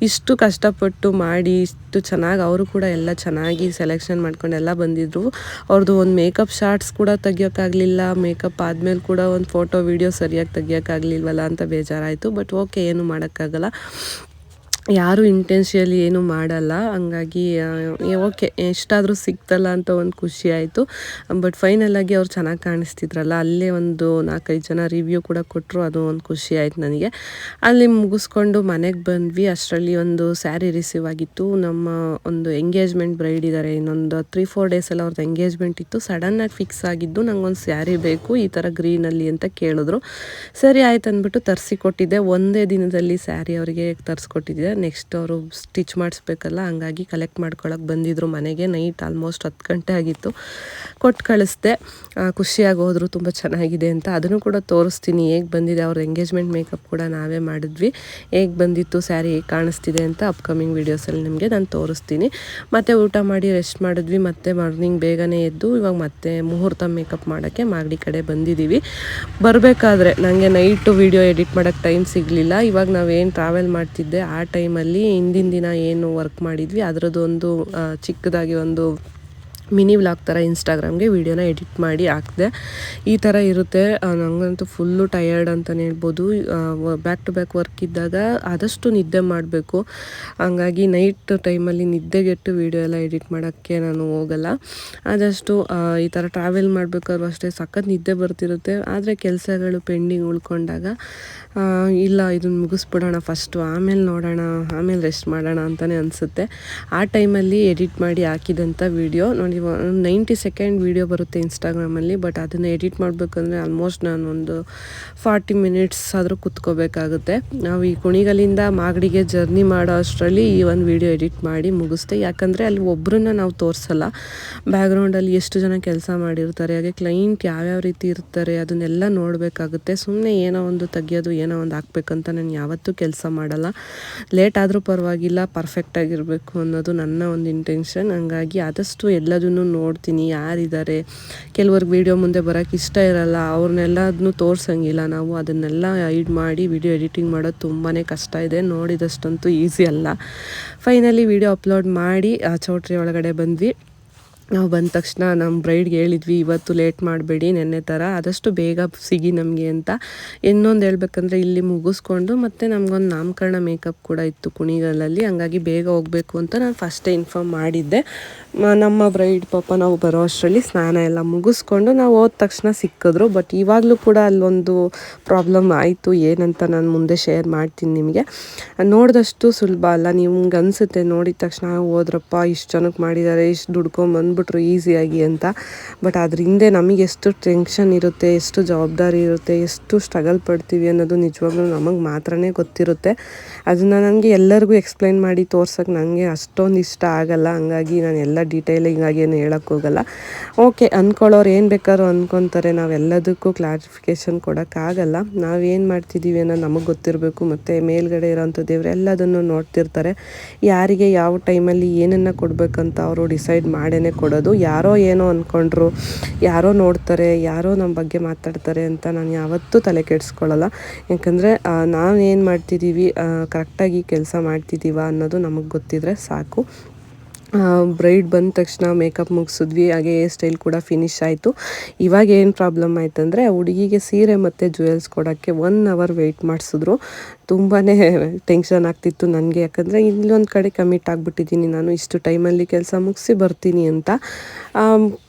ಇಷ್ಟು ಕಷ್ಟಪಟ್ಟು ಮಾಡಿ, ಇಷ್ಟು ಚೆನ್ನಾಗಿ ಅವರು ಕೂಡ ಎಲ್ಲ ಚೆನ್ನಾಗಿ ಸೆಲೆಕ್ಷನ್ ಮಾಡ್ಕೊಂಡು ಎಲ್ಲ ಬಂದಿದ್ರು ಅವ್ರದ್ದು ಒಂದು ಮೇಕಪ್ ಶಾರ್ಟ್ಸ್ ಕೂಡ ತೆಗಿಯೋಕ್ಕಾಗಲಿಲ್ಲ ಮೇಕಪ್ ಆದಮೇಲೆ ಕೂಡ ಒಂದು ಫೋಟೋ ವೀಡಿಯೋ ಸರಿಯಾಗಿ ತೆಗಿಯೋಕ್ಕಾಗಲಿಲ್ವಲ್ಲ ಅಂತ ಬೇಜಾರಾಯಿತು. ಬಟ್ ಓಕೆ ಏನು ಮಾಡೋಕ್ಕಾಗಲ್ಲ. ಯಾರು ಇಂಟೆನ್ಷಿಯಲಿ ಏನು ಮಾಡಲ್ಲ. ಹಂಗಾಗಿ ಓಕೆ ಎಷ್ಟಾದರೂ ಸಿಕ್ತಲ್ಲ ಅಂತ ಒಂದು ಖುಷಿ ಆಯಿತು. ಬಟ್ ಫೈನಲಾಗಿ ಅವ್ರು ಚೆನ್ನಾಗಿ ಕಾಣಿಸ್ತಿದ್ರಲ್ಲ. ಅಲ್ಲೇ ಒಂದು ನಾಲ್ಕೈದು ಜನ ರಿವ್ಯೂ ಕೂಡ ಕೊಟ್ಟರು ಅದು ಒಂದು ಖುಷಿ ಆಯಿತು ನನಗೆ. ಅಲ್ಲಿ ಮುಗಿಸ್ಕೊಂಡು ಮನೆಗೆ ಬಂದ್ವಿ. ಅಷ್ಟರಲ್ಲಿ ಒಂದು ಸ್ಯಾರಿ ರಿಸೀವ್ ಆಗಿತ್ತು. ನಮ್ಮ ಒಂದು ಎಂಗೇಜ್ಮೆಂಟ್ ಬ್ರೈಡ್ ಇದ್ದಾರೆ ಇನ್ನೊಂದು ತ್ರೀ ಫೋರ್ ಡೇಸಲ್ಲಿ ಅವ್ರದ್ದು ಎಂಗೇಜ್ಮೆಂಟ್ ಇತ್ತು. ಸಡನ್ನಾಗಿ ಫಿಕ್ಸ್ ಆಗಿದ್ದು ನಂಗೊಂದು ಸ್ಯಾರಿ ಬೇಕು, ಈ ಥರ ಗ್ರೀನಲ್ಲಿ ಅಂತ ಕೇಳಿದ್ರು. ಸರಿ, ಆಯ್ತು ಅಂದ್ಬಿಟ್ಟು ತರಿಸಿ ಕೊಟ್ಟಿದ್ದೆ. ಒಂದೇ ದಿನದಲ್ಲಿ ಸ್ಯಾರಿ ಅವರಿಗೆ ತರಿಸ್ಕೊಟ್ಟಿದ್ದೆ ನೆಕ್ಸ್ಟ್ ಅವರು ಸ್ಟಿಚ್ ಮಾಡಿಸ್ಬೇಕಲ್ಲ, ಹಂಗಾಗಿ ಕಲೆಕ್ಟ್ ಮಾಡ್ಕೊಳಕ್ಕೆ ಬಂದಿದ್ದರು ಮನೆಗೆ. ನೈಟ್ ಆಲ್ಮೋಸ್ಟ್ ಹತ್ತು ಗಂಟೆ ಆಗಿತ್ತು. ಕೊಟ್ಟು ಕಳಿಸ್ದೆ. ಖುಷಿಯಾಗಿ ಹೋದರು, ತುಂಬ ಚೆನ್ನಾಗಿದೆ ಅಂತ. ಅದನ್ನು ಕೂಡ ತೋರಿಸ್ತೀನಿ. ಹೇಗೆ ಬಂದಿದೆ ಅವ್ರ ಎಂಗೇಜ್ಮೆಂಟ್ ಮೇಕಪ್ ಕೂಡ ನಾವೇ ಮಾಡಿದ್ವಿ. ಹೇಗೆ ಬಂದಿತ್ತು ಸ್ಯಾರಿ ಹೇಗೆ ಕಾಣಿಸ್ತಿದೆ ಅಂತ ಅಪ್ಕಮಿಂಗ್ ವೀಡಿಯೋಸಲ್ಲಿ ನಿಮಗೆ ನಾನು ತೋರಿಸ್ತೀನಿ. ಮತ್ತು ಊಟ ಮಾಡಿ ರೆಸ್ಟ್ ಮಾಡಿದ್ವಿ. ಮತ್ತು ಮಾರ್ನಿಂಗ್ ಬೇಗನೆ ಎದ್ದು ಇವಾಗ ಮತ್ತೆ ಮುಹೂರ್ತ ಮೇಕಪ್ ಮಾಡೋಕ್ಕೆ ಮಾಗಡಿ ಕಡೆ ಬಂದಿದ್ದೀವಿ ಬರಬೇಕಾದ್ರೆ ನನಗೆ ನೈಟು ವೀಡಿಯೋ ಎಡಿಟ್ ಮಾಡೋಕ್ಕೆ ಟೈಮ್ ಸಿಗಲಿಲ್ಲ. ಇವಾಗ ನಾವೇನು ಟ್ರಾವೆಲ್ ಮಾಡ್ತಿದ್ದೆ, ಆ ಟೈಮಲ್ಲಿ ಹಿಂದಿನ ದಿನ ಏನು ವರ್ಕ್ ಮಾಡಿದ್ವಿ ಅದರದ್ದೊಂದು ಚಿಕ್ಕದಾಗಿ ಒಂದು ಮಿನಿ ವ್ಲಾಗ್ ಥರ ಇನ್ಸ್ಟಾಗ್ರಾಮ್ಗೆ ವೀಡಿಯೋನ ಎಡಿಟ್ ಮಾಡಿ ಹಾಕಿದೆ. ಈ ಥರ ಇರುತ್ತೆ. ನನಗಂತೂ ಫುಲ್ಲು ಟಯರ್ಡ್ ಅಂತಲೇ ಹೇಳ್ಬೋದು. ಬ್ಯಾಕ್ ಟು ಬ್ಯಾಕ್ ವರ್ಕ್ ಇದ್ದಾಗ ಆದಷ್ಟು ನಿದ್ದೆ ಮಾಡಬೇಕು. ಹಂಗಾಗಿ ನೈಟ್ ಟೈಮಲ್ಲಿ ನಿದ್ದೆಗೆಟ್ಟು ವೀಡಿಯೋ ಎಲ್ಲ ಎಡಿಟ್ ಮಾಡೋಕ್ಕೆ ನಾನು ಹೋಗಲ್ಲ. ಆದಷ್ಟು ಈ ಥರ ಟ್ರಾವೆಲ್ ಮಾಡಬೇಕಾದ್ರೂ ಅಷ್ಟೇ ಸಖತ್ ನಿದ್ದೆ ಬರ್ತಿರುತ್ತೆ. ಆದರೆ ಕೆಲಸಗಳು ಪೆಂಡಿಂಗ್ ಉಳ್ಕೊಂಡಾಗ ಇಲ್ಲ ಇದನ್ನು ಮುಗಿಸ್ಬಿಡೋಣ ಫಸ್ಟು ಆಮೇಲೆ ನೋಡೋಣ, ಆಮೇಲೆ ರೆಸ್ಟ್ ಮಾಡೋಣ ಅಂತಲೇ ಅನಿಸುತ್ತೆ. ಆ ಟೈಮಲ್ಲಿ ಎಡಿಟ್ ಮಾಡಿ ಹಾಕಿದಂಥ ವೀಡಿಯೋ. ನೋಡಿ ನೈಂಟಿ ಸೆಕೆಂಡ್ ವೀಡಿಯೋ ಬರುತ್ತೆ ಇನ್ಸ್ಟಾಗ್ರಾಮಲ್ಲಿ, ಬಟ್ ಅದನ್ನು ಎಡಿಟ್ ಮಾಡಬೇಕಂದ್ರೆ ಆಲ್ಮೋಸ್ಟ್ ನಾನು ಒಂದು ಫಾರ್ಟಿ ಮಿನಿಟ್ಸ್ ಆದರೂ ಕುತ್ಕೋಬೇಕಾಗುತ್ತೆ. ನಾವು ಈ ಕುಣಿಗಲಿಂದ ಮಾಗಡಿಗೆ ಜರ್ನಿ ಮಾಡೋ ಅಷ್ಟರಲ್ಲಿ ಈ ಒಂದು ವೀಡಿಯೋ ಎಡಿಟ್ ಮಾಡಿ ಮುಗಿಸ್ತೆ. ಯಾಕಂದರೆ ಅಲ್ಲಿ ಒಬ್ಬರನ್ನ ನಾವು ತೋರಿಸಲ್ಲ. ಬ್ಯಾಕ್ಗ್ರೌಂಡಲ್ಲಿ ಎಷ್ಟು ಜನ ಕೆಲಸ ಮಾಡಿರ್ತಾರೆ, ಹಾಗೆ ಕ್ಲೈಂಟ್ ಯಾವ್ಯಾವ ರೀತಿ ಇರ್ತಾರೆ ಅದನ್ನೆಲ್ಲ ನೋಡಬೇಕಾಗುತ್ತೆ. ಸುಮ್ಮನೆ ಏನೋ ಒಂದು ತೆಗಿಯೋದು, ಏನೋ ಒಂದು ಹಾಕ್ಬೇಕಂತ ನಾನು ಯಾವತ್ತೂ ಕೆಲಸ ಮಾಡಲ್ಲ. ಲೇಟ್ ಆದರೂ ಪರವಾಗಿಲ್ಲ ಪರ್ಫೆಕ್ಟಾಗಿರಬೇಕು ಅನ್ನೋದು ನನ್ನ ಒಂದು ಇಂಟೆನ್ಷನ್ ಹಂಗಾಗಿ ಆದಷ್ಟು ಎಲ್ಲದನ್ನು ನೋಡ್ತೀನಿ, ಯಾರಿದ್ದಾರೆ. ಕೆಲವ್ರಿಗೆ ವೀಡಿಯೋ ಮುಂದೆ ಬರೋಕ್ಕೆ ಇಷ್ಟ ಇರಲ್ಲ ಅವ್ರನ್ನೆಲ್ಲದನ್ನು ತೋರ್ಸಂಗಿಲ್ಲ. ನಾವು ಅದನ್ನೆಲ್ಲ ಐಡ್ ಮಾಡಿ ವಿಡಿಯೋ ಎಡಿಟಿಂಗ್ ಮಾಡೋದು ತುಂಬಾ ಕಷ್ಟ ಇದೆ. ನೋಡಿದಷ್ಟಂತೂ ಈಸಿ ಅಲ್ಲ. ಫೈನಲಿ ವಿಡಿಯೋ ಅಪ್ಲೋಡ್ ಮಾಡಿ ಚೌಟ್ರಿ ಒಳಗಡೆ ಬಂದ್ವಿ. ನಾವು ಬಂದ ತಕ್ಷಣ ನಮ್ಮ ಬ್ರೈಡ್ಗೆ ಹೇಳಿದ್ವಿ, ಇವತ್ತು ಲೇಟ್ ಮಾಡಬೇಡಿ, ನೆನ್ನೆ ಥರ ಆದಷ್ಟು ಬೇಗ ಸಿಗಿ ನಮಗೆ ಅಂತ. ಇನ್ನೊಂದು ಹೇಳ್ಬೇಕಂದ್ರೆ ಇಲ್ಲಿ ಮುಗಿಸ್ಕೊಂಡು ಮತ್ತು ನಮಗೊಂದು ನಾಮಕರಣ ಮೇಕಪ್ ಕೂಡ ಇತ್ತು ಕುಣಿಗಲಲ್ಲಿ. ಹಂಗಾಗಿ ಬೇಗ ಹೋಗಬೇಕು ಅಂತ ನಾನು ಫಸ್ಟೇ ಇನ್ಫಾರ್ಮ್ ಮಾಡಿದ್ದೆ. ನಮ್ಮ ಬ್ರೈಡ್ ಪಾಪ ನಾವು ಬರೋ ಅಷ್ಟರಲ್ಲಿ ಸ್ನಾನ ಎಲ್ಲ ಮುಗಿಸ್ಕೊಂಡು ನಾವು ಹೋದ ತಕ್ಷಣ ಸಿಕ್ಕಿದ್ರು. ಬಟ್ ಇವಾಗಲೂ ಕೂಡ ಅಲ್ಲೊಂದು ಪ್ರಾಬ್ಲಮ್ ಆಯಿತು. ಏನಂತ ನಾನು ಮುಂದೆ ಶೇರ್ ಮಾಡ್ತೀನಿ ನಿಮಗೆ. ನೋಡಿದಷ್ಟು ಸುಲಭ ಅಲ್ಲ. ನಿಮ್ಗೆ ಅನಿಸುತ್ತೆ ನೋಡಿದ ತಕ್ಷಣ ಹೋದ್ರಪ್ಪ, ಇಷ್ಟು ಜನಕ್ಕೆ ಮಾಡಿದ್ದಾರೆ ಇಷ್ಟು ದುಡ್ಕೊಂಬಂದು ಬಂದ್ಬಿಟ್ರು ಈಸಿಯಾಗಿ ಅಂತ. ಬಟ್ ಅದ್ರ ಹಿಂದೆ ನಮಗೆ ಎಷ್ಟು ಟೆನ್ಷನ್ ಇರುತ್ತೆ, ಎಷ್ಟು ಜವಾಬ್ದಾರಿ ಇರುತ್ತೆ, ಎಷ್ಟು ಸ್ಟ್ರಗಲ್ ಪಡ್ತೀವಿ ಅನ್ನೋದು ನಿಜವಾಗ್ಲೂ ನಮಗೆ ಮಾತ್ರನೇ ಗೊತ್ತಿರುತ್ತೆ. ಅದನ್ನು ನನಗೆ ಎಲ್ಲರಿಗೂ ಎಕ್ಸ್ಪ್ಲೈನ್ ಮಾಡಿ ತೋರ್ಸೋಕೆ ನನಗೆ ಅಷ್ಟೊಂದು ಇಷ್ಟ ಆಗಲ್ಲ. ಹಂಗಾಗಿ ನಾನು ಎಲ್ಲ ಡೀಟೇಲಿಂಗಾಗಿ ಏನು ಹೇಳೋಕ್ಕೋಗಲ್ಲ ಓಕೆ ಅಂದ್ಕೊಳ್ಳೋರು ಏನು ಬೇಕಾದ್ರೂ ಅಂದ್ಕೊತಾರೆ ನಾವೆಲ್ಲದಕ್ಕೂ ಕ್ಲಾರಿಫಿಕೇಷನ್ ಕೊಡೋಕ್ಕಾಗಲ್ಲ ನಾವೇನು ಮಾಡ್ತಿದ್ದೀವಿ ಅನ್ನೋ ನಮಗೆ ಗೊತ್ತಿರಬೇಕು. ಮತ್ತು ಮೇಲ್ಗಡೆ ಇರೋಂಥ ದೇವ್ರು ಎಲ್ಲದನ್ನು ನೋಡ್ತಿರ್ತಾರೆ. ಯಾರಿಗೆ ಯಾವ ಟೈಮಲ್ಲಿ ಏನನ್ನು ಕೊಡಬೇಕಂತ ಅವರು ಡಿಸೈಡ್ ಮಾಡೇ ಕೊಡೋದು. ಯಾರೋ ಏನೋ ಅಂದ್ಕೊಂಡ್ರು ಯಾರೋ ನೋಡ್ತಾರೆ, ಯಾರೋ ನಮ್ಮ ಬಗ್ಗೆ ಮಾತಾಡ್ತಾರೆ ಅಂತ ನಾನು ಯಾವತ್ತೂ ತಲೆ ಕೆಡಿಸ್ಕೊಳ್ಳಲ್ಲ ಯಾಕಂದರೆ ನಾವು ಏನು ಮಾಡ್ತಿದ್ದೀವಿ ಕರೆಕ್ಟಾಗಿ ಕೆಲಸ ಮಾಡ್ತಿದ್ದೀವ ಅನ್ನೋದು ನಮಗೆ ಗೊತ್ತಿದ್ರೆ ಸಾಕು. ಬ್ರೈಡ್ ಬಂದ ತಕ್ಷಣ ಮೇಕಪ್ ಮುಗಿಸಿದ್ವಿ, ಹಾಗೆ ಹೇರ್ ಸ್ಟೈಲ್ ಕೂಡ ಫಿನಿಶ್ ಆಯಿತು. ಇವಾಗ ಏನು ಪ್ರಾಬ್ಲಮ್ ಆಯ್ತಂದರೆ ಹುಡುಗಿಗೆ ಸೀರೆ ಮತ್ತು ಜುವೆಲ್ಸ್ ಕೊಡೋಕ್ಕೆ ಒನ್ ಅವರ್ ವೆಯ್ಟ್ ಮಾಡಿಸಿದ್ರು. ತುಂಬಾ ಟೆನ್ಷನ್ ಆಗ್ತಿತ್ತು ನನಗೆ, ಯಾಕಂದರೆ ಇಲ್ಲೊಂದು ಕಡೆ ಕಮಿಟ್ ಆಗಿಬಿಟ್ಟಿದ್ದೀನಿ ನಾನು, ಇಷ್ಟು ಟೈಮಲ್ಲಿ ಕೆಲಸ ಮುಗಿಸಿ ಬರ್ತೀನಿ ಅಂತ.